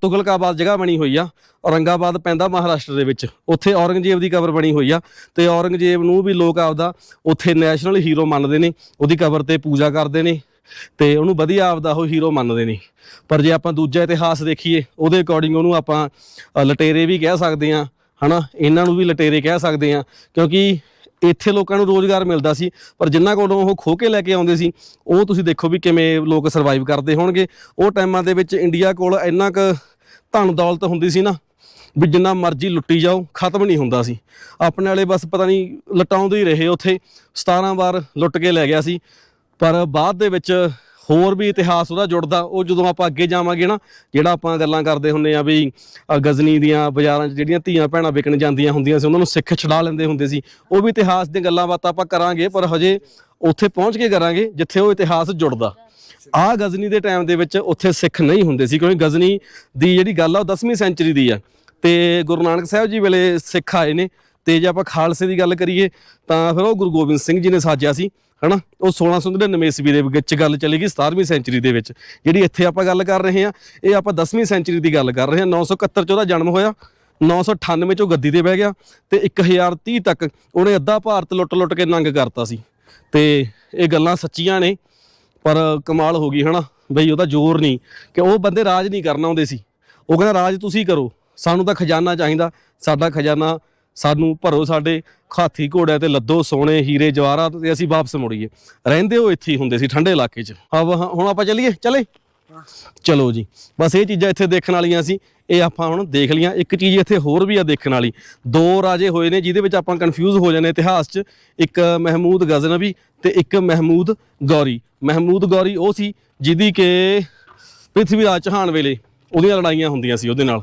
ਤੁਗਲਕਾਬਾਦ ਜਗ੍ਹਾ ਬਣੀ ਹੋਈ ਆ, ਔਰੰਗਾਬਾਦ ਪੈਂਦਾ ਮਹਾਰਾਸ਼ਟਰ ਦੇ ਵਿੱਚ। ਉੱਥੇ ਔਰੰਗਜ਼ੇਬ ਦੀ ਕਬਰ ਬਣੀ ਹੋਈ ਆ, ਤੇ ਔਰੰਗਜ਼ੇਬ ਨੂੰ ਵੀ ਲੋਕ ਆਪਦਾ ਉੱਥੇ ਨੈਸ਼ਨਲ ਹੀਰੋ ਮੰਨਦੇ ਨੇ, ਉਹਦੀ ਕਬਰ ਤੇ ਪੂਜਾ ਕਰਦੇ ਨੇ, ਤੇ ਉਹਨੂੰ ਵਧੀਆ ਆਪਦਾ ਉਹ ਹੀਰੋ ਮੰਨਦੇ ਨੇ। ਪਰ ਜੇ ਆਪਾਂ ਦੂਜਾ ਇਤਿਹਾਸ ਦੇਖੀਏ, ਉਹਦੇ ਅਕੋਰਡਿੰਗ ਉਹਨੂੰ ਆਪਾਂ ਲਟੇਰੇ ਵੀ ਕਹਿ ਸਕਦੇ ਆ ਹਨਾ, ਇਹਨਾਂ ਨੂੰ ਵੀ ਲਟੇਰੇ ਕਹਿ ਸਕਦੇ ਆ ਕਿਉਂਕਿ ਇੱਥੇ ਲੋਕਾਂ ਨੂੰ ਰੋਜ਼ਗਾਰ ਮਿਲਦਾ ਸੀ, ਪਰ ਜਿਨ੍ਹਾਂ ਕੋਲੋਂ ਉਹ ਖੋ ਕੇ ਲੈ ਕੇ ਆਉਂਦੇ ਸੀ, ਉਹ ਤੁਸੀਂ ਦੇਖੋ ਵੀ ਕਿਵੇਂ ਲੋਕ ਸਰਵਾਈਵ ਕਰਦੇ ਹੋਣਗੇ। ਉਹ ਟਾਈਮਾਂ ਦੇ ਵਿੱਚ ਇੰਡੀਆ ਕੋਲ ਇੰਨਾ ਕੁ ਧਨ ਦੌਲਤ ਹੁੰਦੀ ਸੀ ਨਾ, ਵੀ ਜਿੰਨਾ ਮਰਜ਼ੀ ਲੁੱਟੀ ਜਾਓ, ਖਤਮ ਨਹੀਂ ਹੁੰਦਾ ਸੀ। ਆਪਣੇ ਵਾਲੇ ਬਸ ਪਤਾ ਨਹੀਂ ਲਟਾਉਂਦੇ ਹੀ ਰਹੇ ਉੱਥੇ 17 ਵਾਰ ਲੁੱਟ ਕੇ ਲੈ ਗਿਆ ਸੀ। ਪਰ ਬਾਅਦ ਦੇ ਵਿੱਚ ਹੋਰ ਵੀ ਇਤਿਹਾਸ ਉਹਦਾ ਜੁੜਦਾ, ਉਹ ਜਦੋਂ ਆਪਾਂ ਅੱਗੇ ਜਾਵਾਂਗੇ ਨਾ, ਜਿਹੜਾ ਆਪਾਂ ਗੱਲਾਂ ਕਰਦੇ ਹੁੰਨੇ ਆ ਵੀ ਗਜ਼ਨੀ ਦੀਆਂ ਬਾਜ਼ਾਰਾਂ 'ਚ ਜਿਹੜੀਆਂ ਧੀਆਂ ਭੈਣਾਂ ਵਿਕਣ ਜਾਂਦੀਆਂ ਹੁੰਦੀਆਂ ਸੀ, ਉਹਨਾਂ ਨੂੰ ਸਿੱਖ ਛਡਾ ਲੈਂਦੇ ਹੁੰਦੇ ਸੀ, ਉਹ ਵੀ ਇਤਿਹਾਸ ਦੀਆਂ ਗੱਲਾਂ ਬਾਤਾਂ ਆਪਾਂ ਕਰਾਂਗੇ, ਪਰ ਹਜੇ ਉੱਥੇ ਪਹੁੰਚ ਕੇ ਕਰਾਂਗੇ, ਜਿੱਥੇ ਉਹ ਇਤਿਹਾਸ ਜੁੜਦਾ। ਆ ਗਜ਼ਨੀ ਦੇ ਟਾਈਮ ਦੇ ਵਿੱਚ ਉੱਥੇ ਸਿੱਖ ਨਹੀਂ ਹੁੰਦੇ ਸੀ, ਕਿਉਂਕਿ ਗਜ਼ਨੀ ਦੀ ਜਿਹੜੀ ਗੱਲ ਆ, ਉਹ 10ਵੀਂ ਸੈਂਚਰੀ ਦੀ ਆ। ਤੇ ਗੁਰੂ ਨਾਨਕ ਸਾਹਿਬ ਜੀ ਵੇਲੇ ਸਿੱਖ ਆਏ ਨੇ, ਤੇ ਜੇ ਆਪਾਂ ਖਾਲਸੇ ਦੀ ਗੱਲ ਕਰੀਏ, ਤਾਂ ਫਿਰ ਉਹ ਗੁਰੂ ਗੋਬਿੰਦ ਸਿੰਘ ਜੀ ਨੇ ਸਾਜਿਆ ਸੀ। ਹਨਾ? ਉਹ 1699 ਈਸਵੀ ਦੇ ਵਿੱਚ ਗੱਲ ਚਲੀ ਗਈ 17ਵੀਂ ਸੈਂਚਰੀ ਦੇ ਵਿੱਚ, ਜਿਹੜੀ ਇੱਥੇ ਆਪਾਂ ਗੱਲ ਕਰ ਰਹੇ ਹਾਂ। ਇਹ ਆਪਾਂ 10ਵੀਂ ਸੈਂਚਰੀ ਦੀ ਗੱਲ ਕਰ ਰਹੇ ਹਾਂ। 971 ਚ ਉਹਦਾ ਜਨਮ ਹੋਇਆ। 998 ਚ ਉਹ ਗੱਦੀ ਤੇ ਬਹਿ ਗਿਆ ਤੇ 1030 ਤੱਕ ਉਹਨੇ ਅੱਧਾ ਭਾਰਤ ਲੁੱਟ-ਲੁੱਟ ਕੇ ਨੰਗ ਕਰਤਾ ਸੀ। ਤੇ ਇਹ ਗੱਲਾਂ ਸੱਚੀਆਂ ਨੇ, ਪਰ ਕਮਾਲ ਹੋ ਗਈ, ਹਨਾ? ਬਈ ਉਹਦਾ ਜ਼ੋਰ ਨਹੀਂ, ਕਿ ਉਹ ਬੰਦੇ ਰਾਜ ਨਹੀਂ ਕਰਨਾ ਆਉਂਦੇ ਸੀ। ਉਹ ਕਹਿੰਦਾ, ਰਾਜ ਤੁਸੀਂ ਕਰੋ। ਸਾਨੂੰ ਤਾਂ ਖਜ਼ਾਨਾ ਚਾਹੀਦਾ। ਸਾਡਾ ਖਜ਼ਾਨਾ ਸਾਨੂੰ ਭਰੋ ਸਾਡੇ, ਖਾਥੀ ਘੋੜਿਆਂ ਤੇ ਲੱਦੋ ਸੋਨੇ ਹੀਰੇ ਜਵਾਹਰਾਤ ਤੇ ਅਸੀਂ ਵਾਪਸ ਮੁੜੀਏ। ਰਹਿੰਦੇ ਹੋ ਇੱਥੇ ਹੀ ਹੁੰਦੇ ਸੀ, ਠੰਡੇ ਇਲਾਕੇ 'ਚ। ਹਾਂ ਹੁਣ ਆਪਾਂ ਚੱਲੀਏ? ਚਲੇ? ਚਲੋ ਜੀ। ਬਸ ਇਹ ਚੀਜ਼ਾਂ ਇੱਥੇ ਦੇਖਣ ਵਾਲੀਆਂ ਸੀ। ਇਹ ਆਪਾਂ ਹੁਣ ਦੇਖ ਲੀਆਂ ਇੱਕ ਚੀਜ਼ ਇੱਥੇ ਹੋਰ ਵੀ ਆ ਦੇਖਣ ਵਾਲੀ। ਦੋ ਰਾਜੇ ਹੋਏ ਨੇ, ਜਿਹਦੇ ਵਿੱਚ ਆਪਾਂ ਕਨਫਿਊਜ਼ ਹੋ ਜਾਂਦੇ ਇਤਿਹਾਸ 'ਚ। ਇੱਕ ਮਹਿਮੂਦ ਗਜ਼ਨਵੀ ਤੇ ਇੱਕ ਮਹਿਮੂਦ ਗੌਰੀ। ਮਹਿਮੂਦ ਗੌਰੀ ਉਹ ਸੀ ਜਿਹਦੀ ਕਿ ਪ੍ਰਿਥਵੀ ਰਾਜ ਚੌਹਾਨ ਵੇਲੇ ਉਹਦੀਆਂ ਲੜਾਈਆਂ ਹੁੰਦੀਆਂ ਸੀ ਉਹਦੇ ਨਾਲ।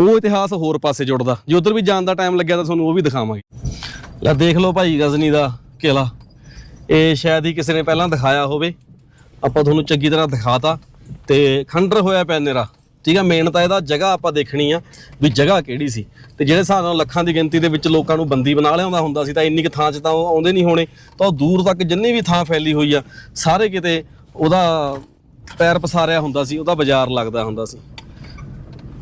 ਉਹ ਇਤਿਹਾਸ ਹੋਰ ਪਾਸੇ ਜੁੜਦਾ। ਜੇ ਉਧਰ ਵੀ ਜਾਣ ਦਾ ਟਾਈਮ ਲੱਗਿਆ ਤਾਂ ਤੁਹਾਨੂੰ ਉਹ ਵੀ ਦਿਖਾਵਾਂਗੇ। ਲੈ ਦੇਖ ਲਓ ਭਾਈ ਗਜ਼ਨੀ ਦਾ ਕਿਲਾ ਇਹ ਸ਼ਾਇਦ ਹੀ ਕਿਸੇ ਨੇ ਪਹਿਲਾਂ ਦਿਖਾਇਆ ਹੋਵੇ। ਆਪਾਂ ਤੁਹਾਨੂੰ ਚੰਗੀ ਤਰ੍ਹਾਂ ਦਿਖਾਤਾ। ਤੇ ਖੰਡਰ ਹੋਇਆ ਪਿਆ ਨੇਰਾ। ਠੀਕ ਆ ਮੇਨ ਤਾਂ ਇਹਦਾ ਜਗ੍ਹਾ ਆਪਾਂ ਦੇਖਣੀ ਆ ਵੀ ਜਗ੍ਹਾ ਕਿਹੜੀ ਸੀ। ਤੇ ਜਿਹੜੇ ਹਿਸਾਬ ਨਾਲ ਲੱਖਾਂ ਦੀ ਗਿਣਤੀ ਦੇ ਵਿੱਚ ਲੋਕਾਂ ਨੂੰ ਬੰਦੀ ਬਣਾ ਲਿਆਉਂਦਾ ਹੁੰਦਾ ਸੀ ਤਾਂ ਇੰਨੀ ਕੁ ਥਾਂ 'ਚ ਤਾਂ ਉਹ ਆਉਂਦੇ ਨਹੀਂ ਹੋਣੇ। ਤਾਂ ਉਹ ਦੂਰ ਤੱਕ ਜਿੰਨੀ ਵੀ ਥਾਂ ਫੈਲੀ ਹੋਈ ਆ, ਸਾਰੇ ਕਿਤੇ ਉਹਦਾ ਪੈਰ ਪਸਾਰਿਆ ਹੁੰਦਾ ਸੀ, ਉਹਦਾ ਬਾਜ਼ਾਰ ਲੱਗਦਾ ਹੁੰਦਾ ਸੀ।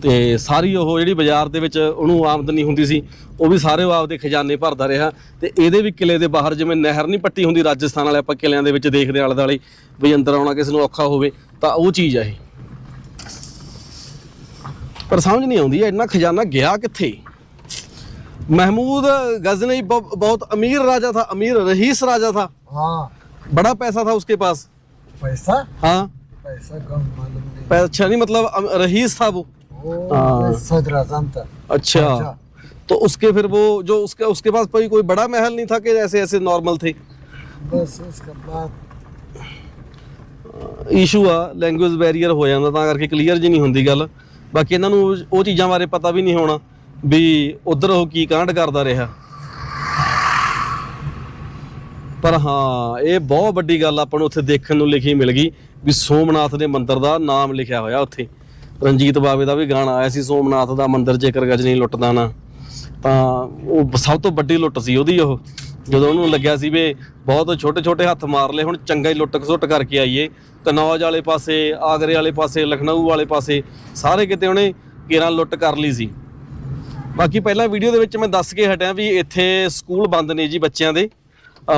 ਤੇ ਸਾਰੀ ਉਹ ਜਿਹੜੀ ਬਾਜ਼ਾਰ ਦੇ ਵਿੱਚ ਉਹਨੂੰ ਆਮਦਨੀ ਹੁੰਦੀ ਸੀ ਉਹ ਵੀ ਸਾਰੇ ਉਹ ਆਪਦੇ ਖਜ਼ਾਨੇ ਭਰਦਾ ਰਿਹਾ ਤੇ ਇਹਦੇ ਵੀ ਕਿਲੇ ਦੇ ਬਾਹਰ ਜਿਵੇਂ ਨਹਿਰ ਨਹੀਂ ਪੱਟੀ ਹੁੰਦੀ ਰਾਜਸਥਾਨ ਵਾਲੇ ਆਪਾਂ ਕਿਲਿਆਂ ਦੇ ਵਿੱਚ ਦੇਖਦੇ ਆਲੇ ਦੁਆਲੇ ਵੀ ਅੰਦਰ ਆਉਣਾ ਕਿਸੇ ਨੂੰ ਔਖਾ ਹੋਵੇ ਤਾਂ ਉਹ ਚੀਜ਼ ਆ ਇਹ ਪਰ ਸਮਝ ਨਹੀਂ ਆਉਂਦੀ ਇੰਨਾ ਖਜ਼ਾਨਾ ਗਿਆ ਕਿੱਥੇ महमूद गजनी ब- बहुत अमीर राजा था अमीर रईस राजा था हाँ बड़ा पैसा था उसके पास पैसा हाँ पैसा कम मालूम नहीं पै- अच्छा नहीं मतलब अम- रईस था वो वो हाँ। सदर आजम था अच्छा तो उसके फिर वो जो उसके उसके पास कोई कोई बड़ा महल नहीं था कि ऐसे ऐसे नॉर्मल थे बस उसके बाद ਇਸ਼ੂ ਆ ਲੈਂਗੁਏਜ ਬੈਰੀਅਰ ਹੋ ਜਾਂਦਾ ਤਾਂ ਕਰਕੇ ਕਲੀਅਰ ਜੀ ਨਹੀਂ ਹੁੰਦੀ ਗੱਲ ਬਾਕੀ ਇਹਨਾਂ ਨੂੰ ਉਹ ਚੀਜ਼ਾਂ ਬਾਰੇ ਪਤਾ ਵੀ ਨਹੀਂ ਹੋਣਾ ਵੀ ਉਧਰ ਉਹ ਕੀ ਕਾਂਡ ਕਰਦਾ ਰਿਹਾ ਪਰ ਹਾਂ ਇਹ ਬਹੁਤ ਵੱਡੀ ਗੱਲ ਆਪਾਂ ਨੂੰ ਉੱਥੇ ਦੇਖਣ ਨੂੰ ਲਿਖੀ ਮਿਲ ਗਈ ਵੀ ਸੋਮਨਾਥ ਦੇ ਮੰਦਿਰ ਦਾ ਨਾਮ ਲਿਖਿਆ ਹੋਇਆ ਉੱਥੇ ਰਣਜੀਤ ਬਾਵੇ ਦਾ ਵੀ ਗਾਣਾ ਆਇਆ ਸੀ, ਸੋਮਨਾਥ ਦਾ ਮੰਦਿਰ ਜੇਕਰ ਗਜਨੀ ਲੁੱਟਦਾ ਨਾ, ਤਾਂ ਉਹ ਸਭ ਤੋਂ ਵੱਡੀ ਲੁੱਟ ਸੀ ਉਹਦੀ ਉਹ। ਜਦੋਂ ਉਹਨੂੰ ਲੱਗਿਆ ਸੀ ਵੀ ਬਹੁਤ ਛੋਟੇ ਛੋਟੇ ਹੱਥ ਮਾਰ ਲਏ, ਹੁਣ ਚੰਗਾ ਹੀ ਲੁੱਟ ਖਸੁੱਟ ਕਰਕੇ ਆਈਏ। ਕਨੌਜ ਵਾਲੇ ਪਾਸੇ, ਆਗਰੇ ਵਾਲੇ ਪਾਸੇ, ਲਖਨਊ ਵਾਲੇ ਪਾਸੇ, ਸਾਰੇ ਕਿਤੇ ਉਹਨੇ ਕੇਰਾਂ ਲੁੱਟ ਕਰ ਲਈ ਸੀ। ਬਾਕੀ ਪਹਿਲਾਂ ਵੀਡੀਓ ਦੇ ਵਿੱਚ ਮੈਂ ਦੱਸ ਕੇ ਹਟਿਆ ਵੀ ਇੱਥੇ ਸਕੂਲ ਬੰਦ ਨੇ ਜੀ ਬੱਚਿਆਂ ਦੇ।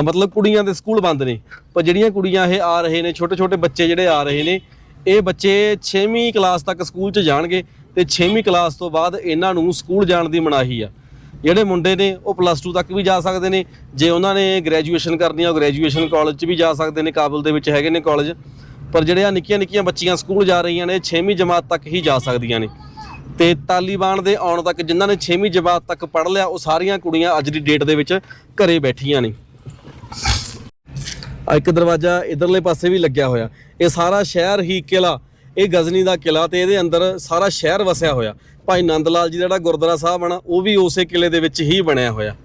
ਮਤਲਬ ਕੁੜੀਆਂ ਦੇ ਸਕੂਲ ਬੰਦ ਨੇ। ਪਰ ਜਿਹੜੀਆਂ ਕੁੜੀਆਂ ਇਹ ਆ ਰਹੇ ਨੇ ਛੋਟੇ ਛੋਟੇ ਬੱਚੇ ਜਿਹੜੇ ਆ ਰਹੇ ਨੇ ਇਹ ਬੱਚੇ 6ਵੀਂ ਕਲਾਸ ਤੱਕ ਸਕੂਲ 'ਚ ਜਾਣਗੇ ਤੇ 6ਵੀਂ ਕਲਾਸ ਤੋਂ ਬਾਅਦ ਇਹਨਾਂ ਨੂੰ ਸਕੂਲ ਜਾਣ ਦੀ ਮਨਾਹੀ ਆ। ਜਿਹੜੇ ਮੁੰਡੇ ਨੇ ਉਹ ਪਲੱਸ 2 ਤੱਕ ਵੀ ਜਾ ਸਕਦੇ ਨੇ। ਜੇ ਉਹਨਾਂ ਨੇ ਗ੍ਰੈਜੂਏਸ਼ਨ ਕਰਨੀ ਆ, ਉਹ ਗ੍ਰੈਜੂਏਸ਼ਨ ਕਾਲਜ 'ਚ ਵੀ ਜਾ ਸਕਦੇ ਨੇ, ਕਾਬਲ ਦੇ ਵਿੱਚ ਹੈਗੇ ਨੇ ਕਾਲਜ ਪਰ ਜਿਹੜੇ ਆ ਨਿੱਕੀਆਂ ਨਿੱਕੀਆਂ ਬੱਚੀਆਂ ਸਕੂਲ ਜਾ ਰਹੀਆਂ ਨੇ 6ਵੀਂ ਜਮਾਤ ਤੱਕ ਹੀ ਜਾ ਸਕਦੀਆਂ ਨੇ। ਤੇ ਤਾਲੀਬਾਨ ਦੇ ਆਉਣ ਤੱਕ ਜਿਨ੍ਹਾਂ ਨੇ 6ਵੀਂ ਜਮਾਤ ਤੱਕ ਪੜ੍ਹ ਲਿਆ, ਉਹ ਸਾਰੀਆਂ ਕੁੜੀਆਂ ਅੱਜ ਦੀ ਡੇਟ ਦੇ ਵਿੱਚ ਘਰੇ ਬੈਠੀਆਂ ਨੇ। ਇੱਕ ਦਰਵਾਜ਼ਾ ਇਧਰਲੇ ਪਾਸੇ ਵੀ ਲੱਗਿਆ ਹੋਇਆ। ਇਹ ਸਾਰਾ ਸ਼ਹਿਰ ਹੀ ਕਿਲਾ ਇਹ ਗਜ਼ਨੀ ਦਾ ਕਿਲਾ ਤੇ ਇਹਦੇ ਅੰਦਰ ਸਾਰਾ ਸ਼ਹਿਰ ਵਸਿਆ ਹੋਇਆ। ਭਾਈ ਨੰਦ ਲਾਲ ਜੀ ਦਾ ਜਿਹੜਾ ਗੁਰਦੁਆਰਾ ਸਾਹਿਬ ਬਣਾ ਉਹ ਵੀ ਉਸੇ ਕਿਲੇ ਦੇ ਵਿੱਚ ਹੀ ਬਣਿਆ ਹੋਇਆ।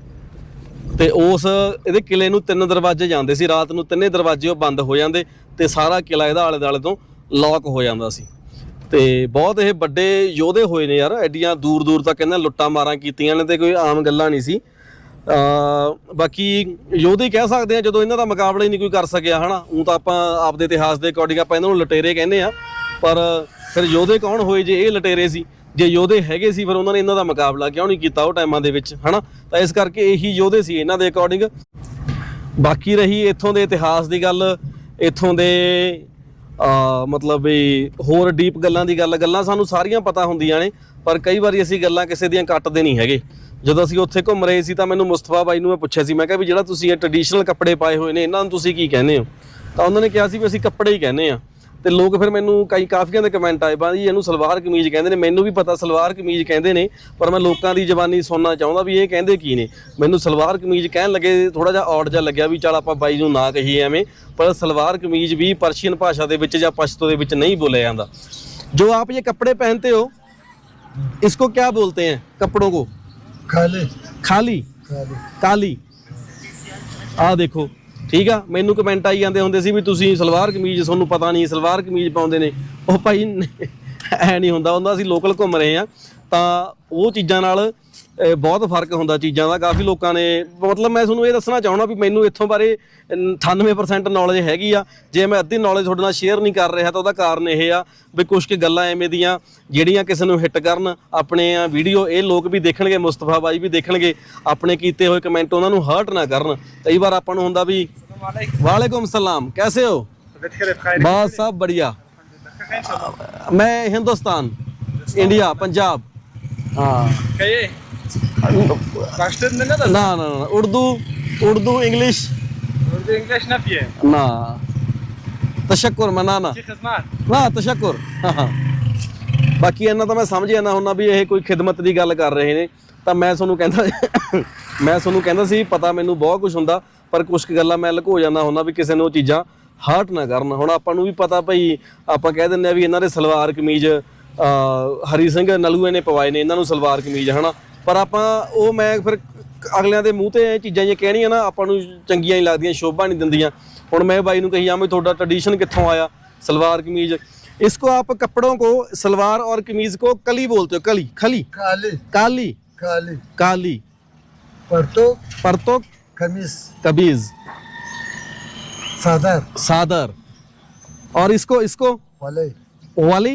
ਤੇ ਉਸ ਇਹਦੇ ਕਿਲੇ ਨੂੰ ਤਿੰਨ ਦਰਵਾਜ਼ੇ ਜਾਂਦੇ ਸੀ, ਰਾਤ ਨੂੰ ਤਿੰਨੇ ਦਰਵਾਜ਼ੇ ਉਹ ਬੰਦ ਹੋ ਜਾਂਦੇ ਤੇ ਸਾਰਾ ਕਿਲਾ ਇਹਦਾ ਆਲੇ ਦੁਆਲੇ ਤੋਂ ਲੌਕ ਹੋ ਜਾਂਦਾ ਸੀ। ਤੇ ਬਹੁਤ ਇਹ ਵੱਡੇ ਯੋਧੇ ਹੋਏ ਨੇ ਯਾਰ, ਐਡੀਆਂ ਦੂਰ ਦੂਰ ਤੱਕ ਇਹਨਾਂ ਲੁੱਟਾਂ ਮਾਰਾਂ ਕੀਤੀਆਂ ਨੇ ਤੇ ਕੋਈ ਆਮ ਗੱਲਾਂ ਨਹੀਂ ਸੀ। ਬਾਕੀ ਯੋਧੇ ਕਹਿ ਸਕਦੇ ਆ, ਜਦੋਂ ਇਹਨਾਂ ਦਾ ਮੁਕਾਬਲਾ ਹੀ ਨਹੀਂ ਕੋਈ ਕਰ ਸਕਿਆ, ਹਨਾ ਉਹ ਤਾਂ ਆਪਾਂ ਆਪਦੇ ਇਤਿਹਾਸ ਦੇ ਅਕੋਰਡਿੰਗ ਆਪਾਂ ਇਹਨਾਂ ਨੂੰ ਲਟੇਰੇ ਕਹਿੰਦੇ ਆ, ਪਰ ਫਿਰ ਯੋਧੇ ਕੌਣ ਹੋਏ ਜੇ ਇਹ ਲਟੇਰੇ ਸੀ? ਜੇ ਯੋਧੇ ਹੈਗੇ ਸੀ, ਫਿਰ ਉਹਨਾਂ ਨੇ ਇਹਨਾਂ ਦਾ ਮੁਕਾਬਲਾ ਕਿਉਂ ਨਹੀਂ ਕੀਤਾ ਉਹ ਟਾਈਮਾਂ ਦੇ ਵਿੱਚ, ਹਨਾ? ਤਾਂ ਇਸ ਕਰਕੇ ਇਹੀ ਯੋਧੇ ਸੀ ਇਹਨਾਂ ਦੇ ਅਕੋਰਡਿੰਗ ਬਾਕੀ ਰਹੀ ਇੱਥੋਂ ਦੇ ਇਤਿਹਾਸ ਦੀ ਗੱਲ, ਇੱਥੋਂ ਦੇ ਆ ਮਤਲਬ ਵੀ ਹੋਰ ਡੀਪ ਗੱਲਾਂ ਦੀ ਗੱਲ, ਗੱਲਾਂ ਸਾਨੂੰ ਸਾਰੀਆਂ ਪਤਾ ਹੁੰਦੀਆਂ ਨੇ, ਪਰ ਕਈ ਵਾਰੀ ਅਸੀਂ ਗੱਲਾਂ ਕਿਸੇ ਦੀਆਂ ਕੱਟਦੇ ਨਹੀਂ ਹੈਗੇ। ਜਦੋਂ ਅਸੀਂ ਉੱਥੇ ਘੁੰਮ ਰਹੇ ਸੀ ਤਾਂ ਮੈਨੂੰ ਮੁਸਤਫਾ ਬਾਈ ਨੂੰ ਮੈਂ ਪੁੱਛਿਆ ਸੀ, ਮੈਂ ਕਿਹਾ ਵੀ ਜਿਹੜਾ ਤੁਸੀਂ ਇਹ ਟ੍ਰੈਡੀਸ਼ਨਲ ਕੱਪੜੇ ਪਾਏ ਹੋਏ ਨੇ, ਇਹਨਾਂ ਨੂੰ ਤੁਸੀਂ ਕੀ ਕਹਿੰਦੇ ਹੋ? ਤਾਂ ਉਹਨਾਂ ਨੇ ਕਿਹਾ ਸੀ ਵੀ ਅਸੀਂ ਕੱਪੜੇ ਹੀ ਕਹਿੰਦੇ ਆ ਤੇ ਲੋਕ ਫਿਰ ਮੈਨੂੰ ਕਈ ਕਾਫੀਆਂ ਦੇ ਕਮੈਂਟ ਆਏ ਬਾਜੀ ਇਹਨੂੰ ਸਲਵਾਰ ਕਮੀਜ਼ ਕਹਿੰਦੇ ਨੇ, ਮੈਨੂੰ ਵੀ ਪਤਾ ਸਲਵਾਰ ਕਮੀਜ਼ ਕਹਿੰਦੇ ਨੇ, ਪਰ ਮੈਂ ਲੋਕਾਂ ਦੀ ਜ਼ਬਾਨੀ ਸੁਣਨਾ ਚਾਹੁੰਦਾ ਵੀ ਇਹ ਕਹਿੰਦੇ ਕੀ ਨੇ। ਮੈਨੂੰ ਸਲਵਾਰ ਕਮੀਜ਼ ਕਹਿਣ ਲੱਗੇ ਥੋੜਾ ਜਿਹਾ ਔਡ ਜਿਹਾ ਲੱਗਿਆ ਵੀ ਚਲ ਆਪਾਂ ਬਾਈ ਨੂੰ ਨਾ ਕਹੀਏ ਐਵੇਂ, ਪਰ ਸਲਵਾਰ ਕਮੀਜ਼ ਵੀ ਪਰਸ਼ੀਅਨ ਭਾਸ਼ਾ ਦੇ ਵਿੱਚ ਜਾਂ ਪਸ਼ਤੋ ਦੇ ਵਿੱਚ ਨਹੀਂ ਬੋਲਿਆ ਜਾਂਦਾ। ਜੋ ਆਪ ਇਹ ਕੱਪੜੇ ਪਹਿਨਤੇ ਹੋ इसको क्या बोलते हैं कपड़ों को ਖਾਲੀ? ਖਾਲੀ? ਕਾਲੀ? ਆ ਦੇਖੋ ਠੀਕ ਆ? ਮੈਨੂੰ ਕਮੈਂਟ ਆਈ ਜਾਂਦੇ ਹੁੰਦੇ ਸੀ ਵੀ ਤੁਸੀਂ ਸਲਵਾਰ ਕਮੀਜ਼ ਤੁਹਾਨੂੰ ਪਤਾ ਨਹੀਂ ਸਲਵਾਰ ਕਮੀਜ਼ ਪਾਉਂਦੇ ਨੇ। ਉਹ ਭਾਈ ਐ ਨਹੀਂ ਹੁੰਦਾ ਹੁੰਦਾ ਅਸੀਂ ਲੋਕਲ ਘੁੰਮ ਰਹੇ ਆ ਤਾਂ ਉਹ ਚੀਜ਼ਾਂ ਨਾਲ ਬਹੁਤ ਫ਼ਰਕ ਹੁੰਦਾ ਚੀਜ਼ਾਂ ਦਾ। ਕਾਫੀ ਲੋਕਾਂ ਨੇ, ਮਤਲਬ ਮੈਂ ਤੁਹਾਨੂੰ ਇਹ ਦੱਸਣਾ ਚਾਹੁੰਦਾ ਵੀ ਮੈਨੂੰ ਇੱਥੋਂ ਬਾਰੇ 98% ਨੌਲੇਜ ਹੈਗੀ ਆ। ਜੇ ਮੈਂ ਅੱਧੀ ਨੌਲੇਜ ਤੁਹਾਡੇ ਨਾਲ ਸ਼ੇਅਰ ਨਹੀਂ ਕਰ ਰਿਹਾ ਤਾਂ ਉਹਦਾ ਕਾਰਨ ਇਹ ਆ ਵੀ ਕੁਝ ਕਿ ਗੱਲਾਂ ਐਵੇਂ ਦੀਆਂ ਜਿਹੜੀਆਂ ਕਿਸੇ ਨੂੰ ਹਿੱਟ ਕਰਨ, ਆਪਣੇ ਆ ਵੀਡੀਓ ਇਹ ਲੋਕ ਵੀ ਦੇਖਣਗੇ, ਮੁਸਤਫਾ ਬਾਈ ਵੀ ਦੇਖਣਗੇ, ਆਪਣੇ ਕੀਤੇ ਹੋਏ ਕਮੈਂਟ ਉਹਨਾਂ ਨੂੰ ਹਰਟ ਨਾ ਕਰਨ। ਕਈ ਵਾਰ ਆਪਾਂ ਨੂੰ ਹੁੰਦਾ ਵੀ, ਵਾਲੇਕੁਮ ਸਲਾਮ, ਕੈਸੇ ਹੋ? ਬਸ ਸਭ ਬੜੀਆ ਮੈਂ ਹਿੰਦੁਸਤਾਨ, ਇੰਡੀਆ, ਪੰਜਾਬ। ਤਸ਼ੱਕੁਰ ਮਨਾਨਾ. ਨਾ ਤਸ਼ੱਕੁਰ। ਬਾਕੀ ਇਹਨਾਂ ਤਾਂ ਮੈਂ ਸਮਝ ਜਾਂਦਾ ਹੁੰਨਾ ਵੀ ਇਹ ਕੋਈ ਖਿਦਮਤ ਦੀ ਗੱਲ ਕਰ ਰਹੇ ਨੇ। ਤਾਂ ਮੈਂ ਤੁਹਾਨੂੰ ਕਹਿੰਦਾ ਮੈਂ ਤੁਹਾਨੂੰ ਕਹਿੰਦਾ ਸੀ ਪਤਾ ਮੈਨੂੰ ਬਹੁਤ ਕੁਝ ਹੁੰਦਾ ਪਰ ਕੁਝ ਗੱਲਾਂ ਮੈਂ ਲੁਕੋ ਜਾਂਦਾ ਹੁੰਦਾ ਵੀ ਕਿਸੇ ਨੂੰ ਉਹ ਚੀਜ਼ਾਂ ਹਰਟ ਨਾ ਕਰਨ। ਹੁਣ ਆਪਾਂ ਨੂੰ ਵੀ ਪਤਾ ਭਈ ਆਪਾਂ ਕਹਿ ਦਿੰਦੇ ਆ ਵੀ ਇਹਨਾਂ ਦੇ ਸਲਵਾਰ ਕਮੀਜ਼ ਹਰੀ ਸਿੰਘ ਨਲੂਏ ਨੇ ਪਵਾਏ ਨੇ ਇਹਨਾਂ ਨੂੰ ਸਲਵਾਰ ਕਮੀਜ਼ ਹਨਾ? ਪਰ ਆਪਾਂ ਉਹ ਮੈਂ ਫਿਰ ਅਗਲਿਆਂ ਦੇ ਮੂੰਹ ਤੇ ਇਹ ਚੀਜ਼ਾਂ ਜੇ ਕਹਿਣੀਆਂ ਨਾ ਆਪਾਂ ਨੂੰ ਚੰਗੀਆਂ ਨਹੀਂ ਲੱਗਦੀਆਂ ਸ਼ੋਭਾ ਨਹੀਂ ਦਿੰਦੀਆਂ। ਹੁਣ ਮੈਂ ਬਾਈ ਨੂੰ ਕਹੀ ਜਾਂ ਵੀ ਤੁਹਾਡਾ ਟ੍ਰੈਡੀਸ਼ਨ ਕਿੱਥੋਂ ਆਇਆ? ਸਲਵਾਰ ਕਮੀਜ਼। इसको आप कपड़ों को सलवार और कमीज को कली बोलते हो कली खली काली काली काली काली परतो परतो कमीज कमीज सादर सादर और इसको इसको वाली वाली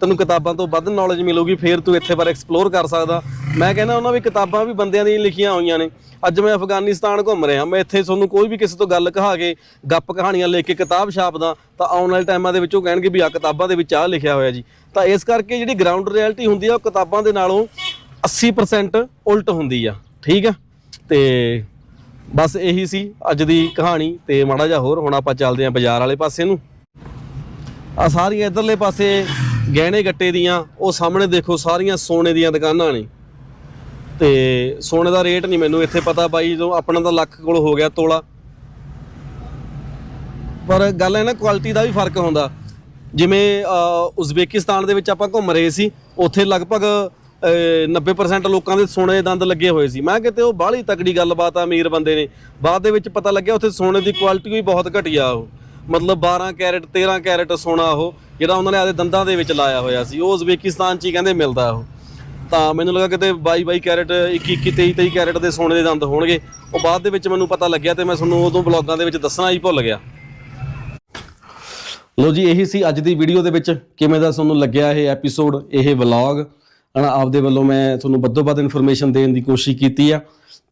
ਤੈਨੂੰ ਕਿਤਾਬਾਂ ਤੋਂ ਵੱਧ ਨੌਲੇਜ ਮਿਲੂਗੀ, ਫੇਰ ਤੂੰ ਇੱਥੇ ਬਾਰੇ ਐਕਸਪਲੋਰ ਕਰ ਸਕਦਾ। ਮੈਂ ਕਹਿੰਦਾ ਉਹਨਾਂ ਵੀ ਕਿਤਾਬਾਂ ਵੀ ਬੰਦਿਆਂ ਦੀਆਂ ਲਿਖੀਆਂ ਹੋਈਆਂ ਨੇ। ਅੱਜ ਮੈਂ ਅਫਗਾਨਿਸਤਾਨ ਘੁੰਮ ਰਿਹਾ, ਮੈਂ ਇੱਥੇ ਤੁਹਾਨੂੰ ਕੋਈ ਵੀ ਕਿਸੇ ਤੋਂ ਗੱਲ ਕਹਾ ਕੇ ਗੱਪ ਕਹਾਣੀਆਂ ਲਿਖ ਕੇ ਕਿਤਾਬ ਛਾਪਦਾ, ਤਾਂ ਆਉਣ ਵਾਲੇ ਟਾਈਮਾਂ ਦੇ ਵਿੱਚ ਉਹ ਕਹਿਣਗੇ ਵੀ ਆ ਕਿਤਾਬਾਂ ਦੇ ਵਿੱਚ ਆ ਲਿਖਿਆ ਹੋਇਆ ਜੀ। ਤਾਂ ਇਸ ਕਰਕੇ ਜਿਹੜੀ ਗਰਾਊਂਡ ਰਿਐਲਿਟੀ ਹੁੰਦੀ ਆ, ਉਹ ਕਿਤਾਬਾਂ ਦੇ ਨਾਲੋਂ 80% ਉਲਟ ਹੁੰਦੀ ਆ। ਠੀਕ ਆ? ਤੇ ਬਸ ਇਹੀ ਸੀ ਅੱਜ ਦੀ ਕਹਾਣੀ, ਤੇ ਮਾੜਾ ਜਿਹਾ ਹੋਰ ਹੁਣ ਆਪਾਂ ਚੱਲਦੇ ਆਂ ਬਾਜ਼ਾਰ ਵਾਲੇ ਪਾਸੇ ਨੂੰ। ਆ ਸਾਰੀਆਂ ਇਧਰਲੇ ਪਾਸੇ ਗਹਿਣੇ ਗੱਟੇ ਦੀਆਂ ਉਹ ਸਾਹਮਣੇ ਦੇਖੋ ਸਾਰੀਆਂ ਸੋਨੇ ਦੀਆਂ ਦੁਕਾਨਾਂ ਨੇ। ਤੇ ਸੋਨੇ ਦਾ ਰੇਟ ਨਹੀਂ ਮੈਨੂੰ ਇੱਥੇ ਪਤਾ ਬਾਈ ਜਦੋਂ ਆਪਣਾ ਤਾਂ ਲੱਖ ਕੋਲ ਹੋ ਗਿਆ ਤੋਲਾ। ਪਰ ਗੱਲ ਹੈ ਨਾ ਕੁਆਲਿਟੀ ਦਾ ਵੀ ਫ਼ਰਕ ਹੁੰਦਾ। ਜਿਵੇਂ ਉਜ਼ਬੇਕਿਸਤਾਨ ਦੇ ਵਿੱਚ ਆਪਾਂ ਘੁੰਮ ਰਹੇ ਸੀ ਉੱਥੇ ਲਗਭਗ ਅ, 90% ਲੋਕਾਂ ਦੇ ਸੋਨੇ ਦੇ ਦੰਦ ਲੱਗੇ ਹੋਏ ਸੀ। ਮੈਂ ਕਿਤੇ ਉਹ ਬਾਹਲੀ ਤਕੜੀ ਗੱਲਬਾਤ ਆ ਅਮੀਰ ਬੰਦੇ ਨੇ। ਬਾਅਦ ਦੇ ਵਿੱਚ ਪਤਾ ਲੱਗਿਆ ਉੱਥੇ ਸੋਨੇ ਦੀ ਕੁਆਲਿਟੀ ਵੀ ਬਹੁਤ ਘਟੀਆ ਉਹ। ਮਤਲਬ 12 ਕੈਰਟ 13 ਕੈਰਟ ਸੋਨਾ ਉਹ। ਜਿਹੜਾ ਉਹਨਾਂ ਨੇ ਆਪਦੇ ਦੰਦਾਂ ਦੇ ਵਿੱਚ ਲਾਇਆ ਹੋਇਆ ਸੀ, ਉਹ ਉਜ਼ਬੇਕਿਸਤਾਨ 'ਚ ਹੀ ਕਹਿੰਦੇ ਮਿਲਦਾ ਉਹ। ਤਾਂ ਮੈਨੂੰ ਲੱਗਾ ਕਿਤੇ 22 22 ਕੈਰਟ 21 21 23 23 ਕੈਰਟ ਦੇ ਸੋਨੇ ਦੇ ਦੰਦ ਹੋਣਗੇ। ਉਹ ਬਾਅਦ ਦੇ ਵਿੱਚ ਮੈਨੂੰ ਪਤਾ ਲੱਗਿਆ ਤੇ ਮੈਂ ਤੁਹਾਨੂੰ ਉਦੋਂ ਬਲੌਗਾਂ ਦੇ ਵਿੱਚ ਦੱਸਣਾ ਹੀ ਭੁੱਲ ਗਿਆ। ਲੋ ਜੀ, ਇਹੀ ਸੀ ਅੱਜ ਦੀ ਵੀਡੀਓ ਦੇ ਵਿੱਚ। ਕਿਵੇਂ ਦਾ ਤੁਹਾਨੂੰ ਲੱਗਿਆ ਇਹ ਐਪੀਸੋਡ ਇਹ ਵਲੌਗ ਹਨਾ ਆਪਦੇ ਵੱਲੋਂ ਮੈਂ ਤੁਹਾਨੂੰ ਵੱਧੋ ਵੱਧ ਇਨਫੋਰਮੇਸ਼ਨ ਦੇਣ ਦੀ ਕੋਸ਼ਿਸ਼ ਕੀਤੀ ਆ।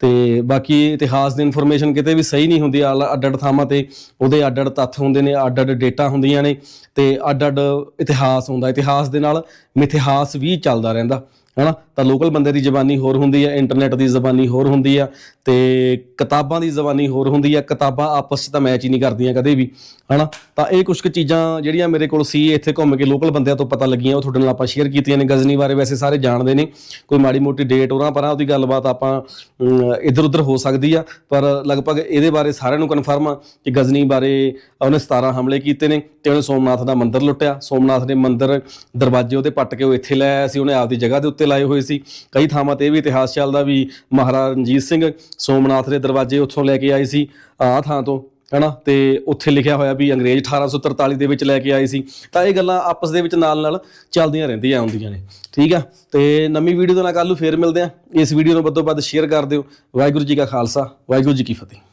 ਤੇ ਬਾਕੀ ਇਤਿਹਾਸ ਦੀ ਇਨਫੋਰਮੇਸ਼ਨ ਕਿਤੇ ਵੀ ਸਹੀ ਨਹੀਂ ਹੁੰਦੀ ਅੱਡ ਅੱਡ ਥਾਵਾਂ ਤੇ ਉਹਦੇ ਅੱਡ ਅੱਡ ਤੱਥ ਹੁੰਦੇ ਨੇ ਅੱਡ ਅੱਡ ਡੇਟਾ ਹੁੰਦੀਆਂ ਨੇ ਤੇ ਅੱਡ ਅੱਡ ਇਤਿਹਾਸ ਹੁੰਦਾ। ਇਤਿਹਾਸ ਦੇ ਨਾਲ ਮਿਥਿਹਾਸ ਵੀ ਚੱਲਦਾ ਰਹਿੰਦਾ। ਹਨਾ? ਤਾਂ ਲੋਕਲ ਬੰਦੇ ਦੀ ਜ਼ਬਾਨੀ ਹੋਰ ਹੁੰਦੀ ਹੈ ਇੰਟਰਨੈਟ ਦੀ ਜ਼ਬਾਨੀ ਹੋਰ ਹੁੰਦੀ ਆ, ਤੇ ਕਿਤਾਬਾਂ ਦੀ ਜ਼ਬਾਨੀ ਹੋਰ ਹੁੰਦੀ ਆ, ਕਿਤਾਬਾਂ ਆਪਸ 'ਚ ਤਾਂ ਮੈਚ ਹੀ ਨਹੀਂ ਕਰਦੀਆਂ ਕਦੇ ਵੀ, ਹਨਾ? ਤਾਂ ਇਹ ਕੁਝ ਕੁ ਚੀਜ਼ਾਂ ਜਿਹੜੀਆਂ ਮੇਰੇ ਕੋਲ ਸੀ, ਇੱਥੇ ਘੁੰਮ ਕੇ ਲੋਕਲ ਬੰਦਿਆਂ ਤੋਂ ਪਤਾ ਲੱਗੀਆਂ, ਉਹ ਤੁਹਾਡੇ ਨਾਲ ਆਪਾਂ ਸ਼ੇਅਰ ਕੀਤੀਆਂ ਨੇ, ਗਜ਼ਨੀ ਬਾਰੇ ਵੈਸੇ ਸਾਰੇ ਜਾਣਦੇ ਨੇ, ਕੋਈ ਮਾੜੀ ਮੋਟੀ ਡੇਟ ਉਹਨਾਂ ਪਰਾਂ, ਉਹਦੀ ਗੱਲਬਾਤ ਆਪਾਂ ਇੱਧਰ ਉੱਧਰ ਹੋ ਸਕਦੀ ਆ, ਪਰ ਲਗਭਗ ਇਹਦੇ ਬਾਰੇ ਸਾਰਿਆਂ ਨੂੰ ਕਨਫਰਮ ਆ ਕਿ ਗਜ਼ਨੀ ਬਾਰੇ ਉਹਨੇ 17 ਹਮਲੇ ਕੀਤੇ ਨੇ, ਤੇ ਉਹਨੇ ਸੋਮਨਾਥ ਦਾ ਮੰਦਿਰ ਲੁੱਟਿਆ, ਸੋਮਨਾਥ ਦੇ ਮੰਦਿਰ ਦਰਵਾਜ਼ੇ ਉਹਦੇ ਪੱਟ ਕੇ ਉਹ ਇੱਥੇ ਲੈ ਆਇਆ ਸੀ, ਉਹਨੇ ਆਪਦੀ ਜਗ੍ਹਾ ਦੇ ਉੱਤੇ ਲਾਏ ਹੋਏ ਸੀ। ਕਈ ਥਾਵਾਂ ਤੇ ਇਹ ਵੀ ਇਤਿਹਾਸ ਚੱਲਦਾ ਵੀ ਮਹਾਰਾਜਾ ਰਣਜੀਤ ਸਿੰਘ ਸੋਮਨਾਥ ਦੇ ਦਰਵਾਜ਼ੇ ਉੱਥੋਂ ਲੈ ਕੇ ਆਏ ਸੀ। ਆ ਥਾਂ ਤੋਂ, ਹਨਾ? ਤੇ ਉੱਥੇ ਲਿਖਿਆ ਹੋਇਆ ਵੀ ਅੰਗਰੇਜ਼ 1843 ਦੇ ਵਿੱਚ ਲੈ ਕੇ ਆਏ ਸੀ। ਤਾਂ ਇਹ ਗੱਲਾਂ ਆਪਸ ਦੇ ਵਿੱਚ ਨਾਲ ਨਾਲ ਚੱਲਦੀਆਂ ਰਹਿੰਦੀਆਂ ਹੁੰਦੀਆਂ ਨੇ। ਠੀਕ ਆ? ਤੇ ਨਵੀਂ ਵੀਡੀਓ ਦੇ ਨਾਲ ਕੱਲ ਨੂੰ ਫੇਰ ਮਿਲਦੇ ਆ। ਇਸ ਵੀਡੀਓ ਨੂੰ ਵੱਧੋ ਵੱਧ ਸ਼ੇਅਰ ਕਰ ਦਿਓ। ਵਾਹਿਗੁਰੂ ਜੀ ਕਾ ਖਾਲਸਾ, ਵਾਹਿਗੁਰੂ ਜੀ ਕੀ ਫਤਿਹ।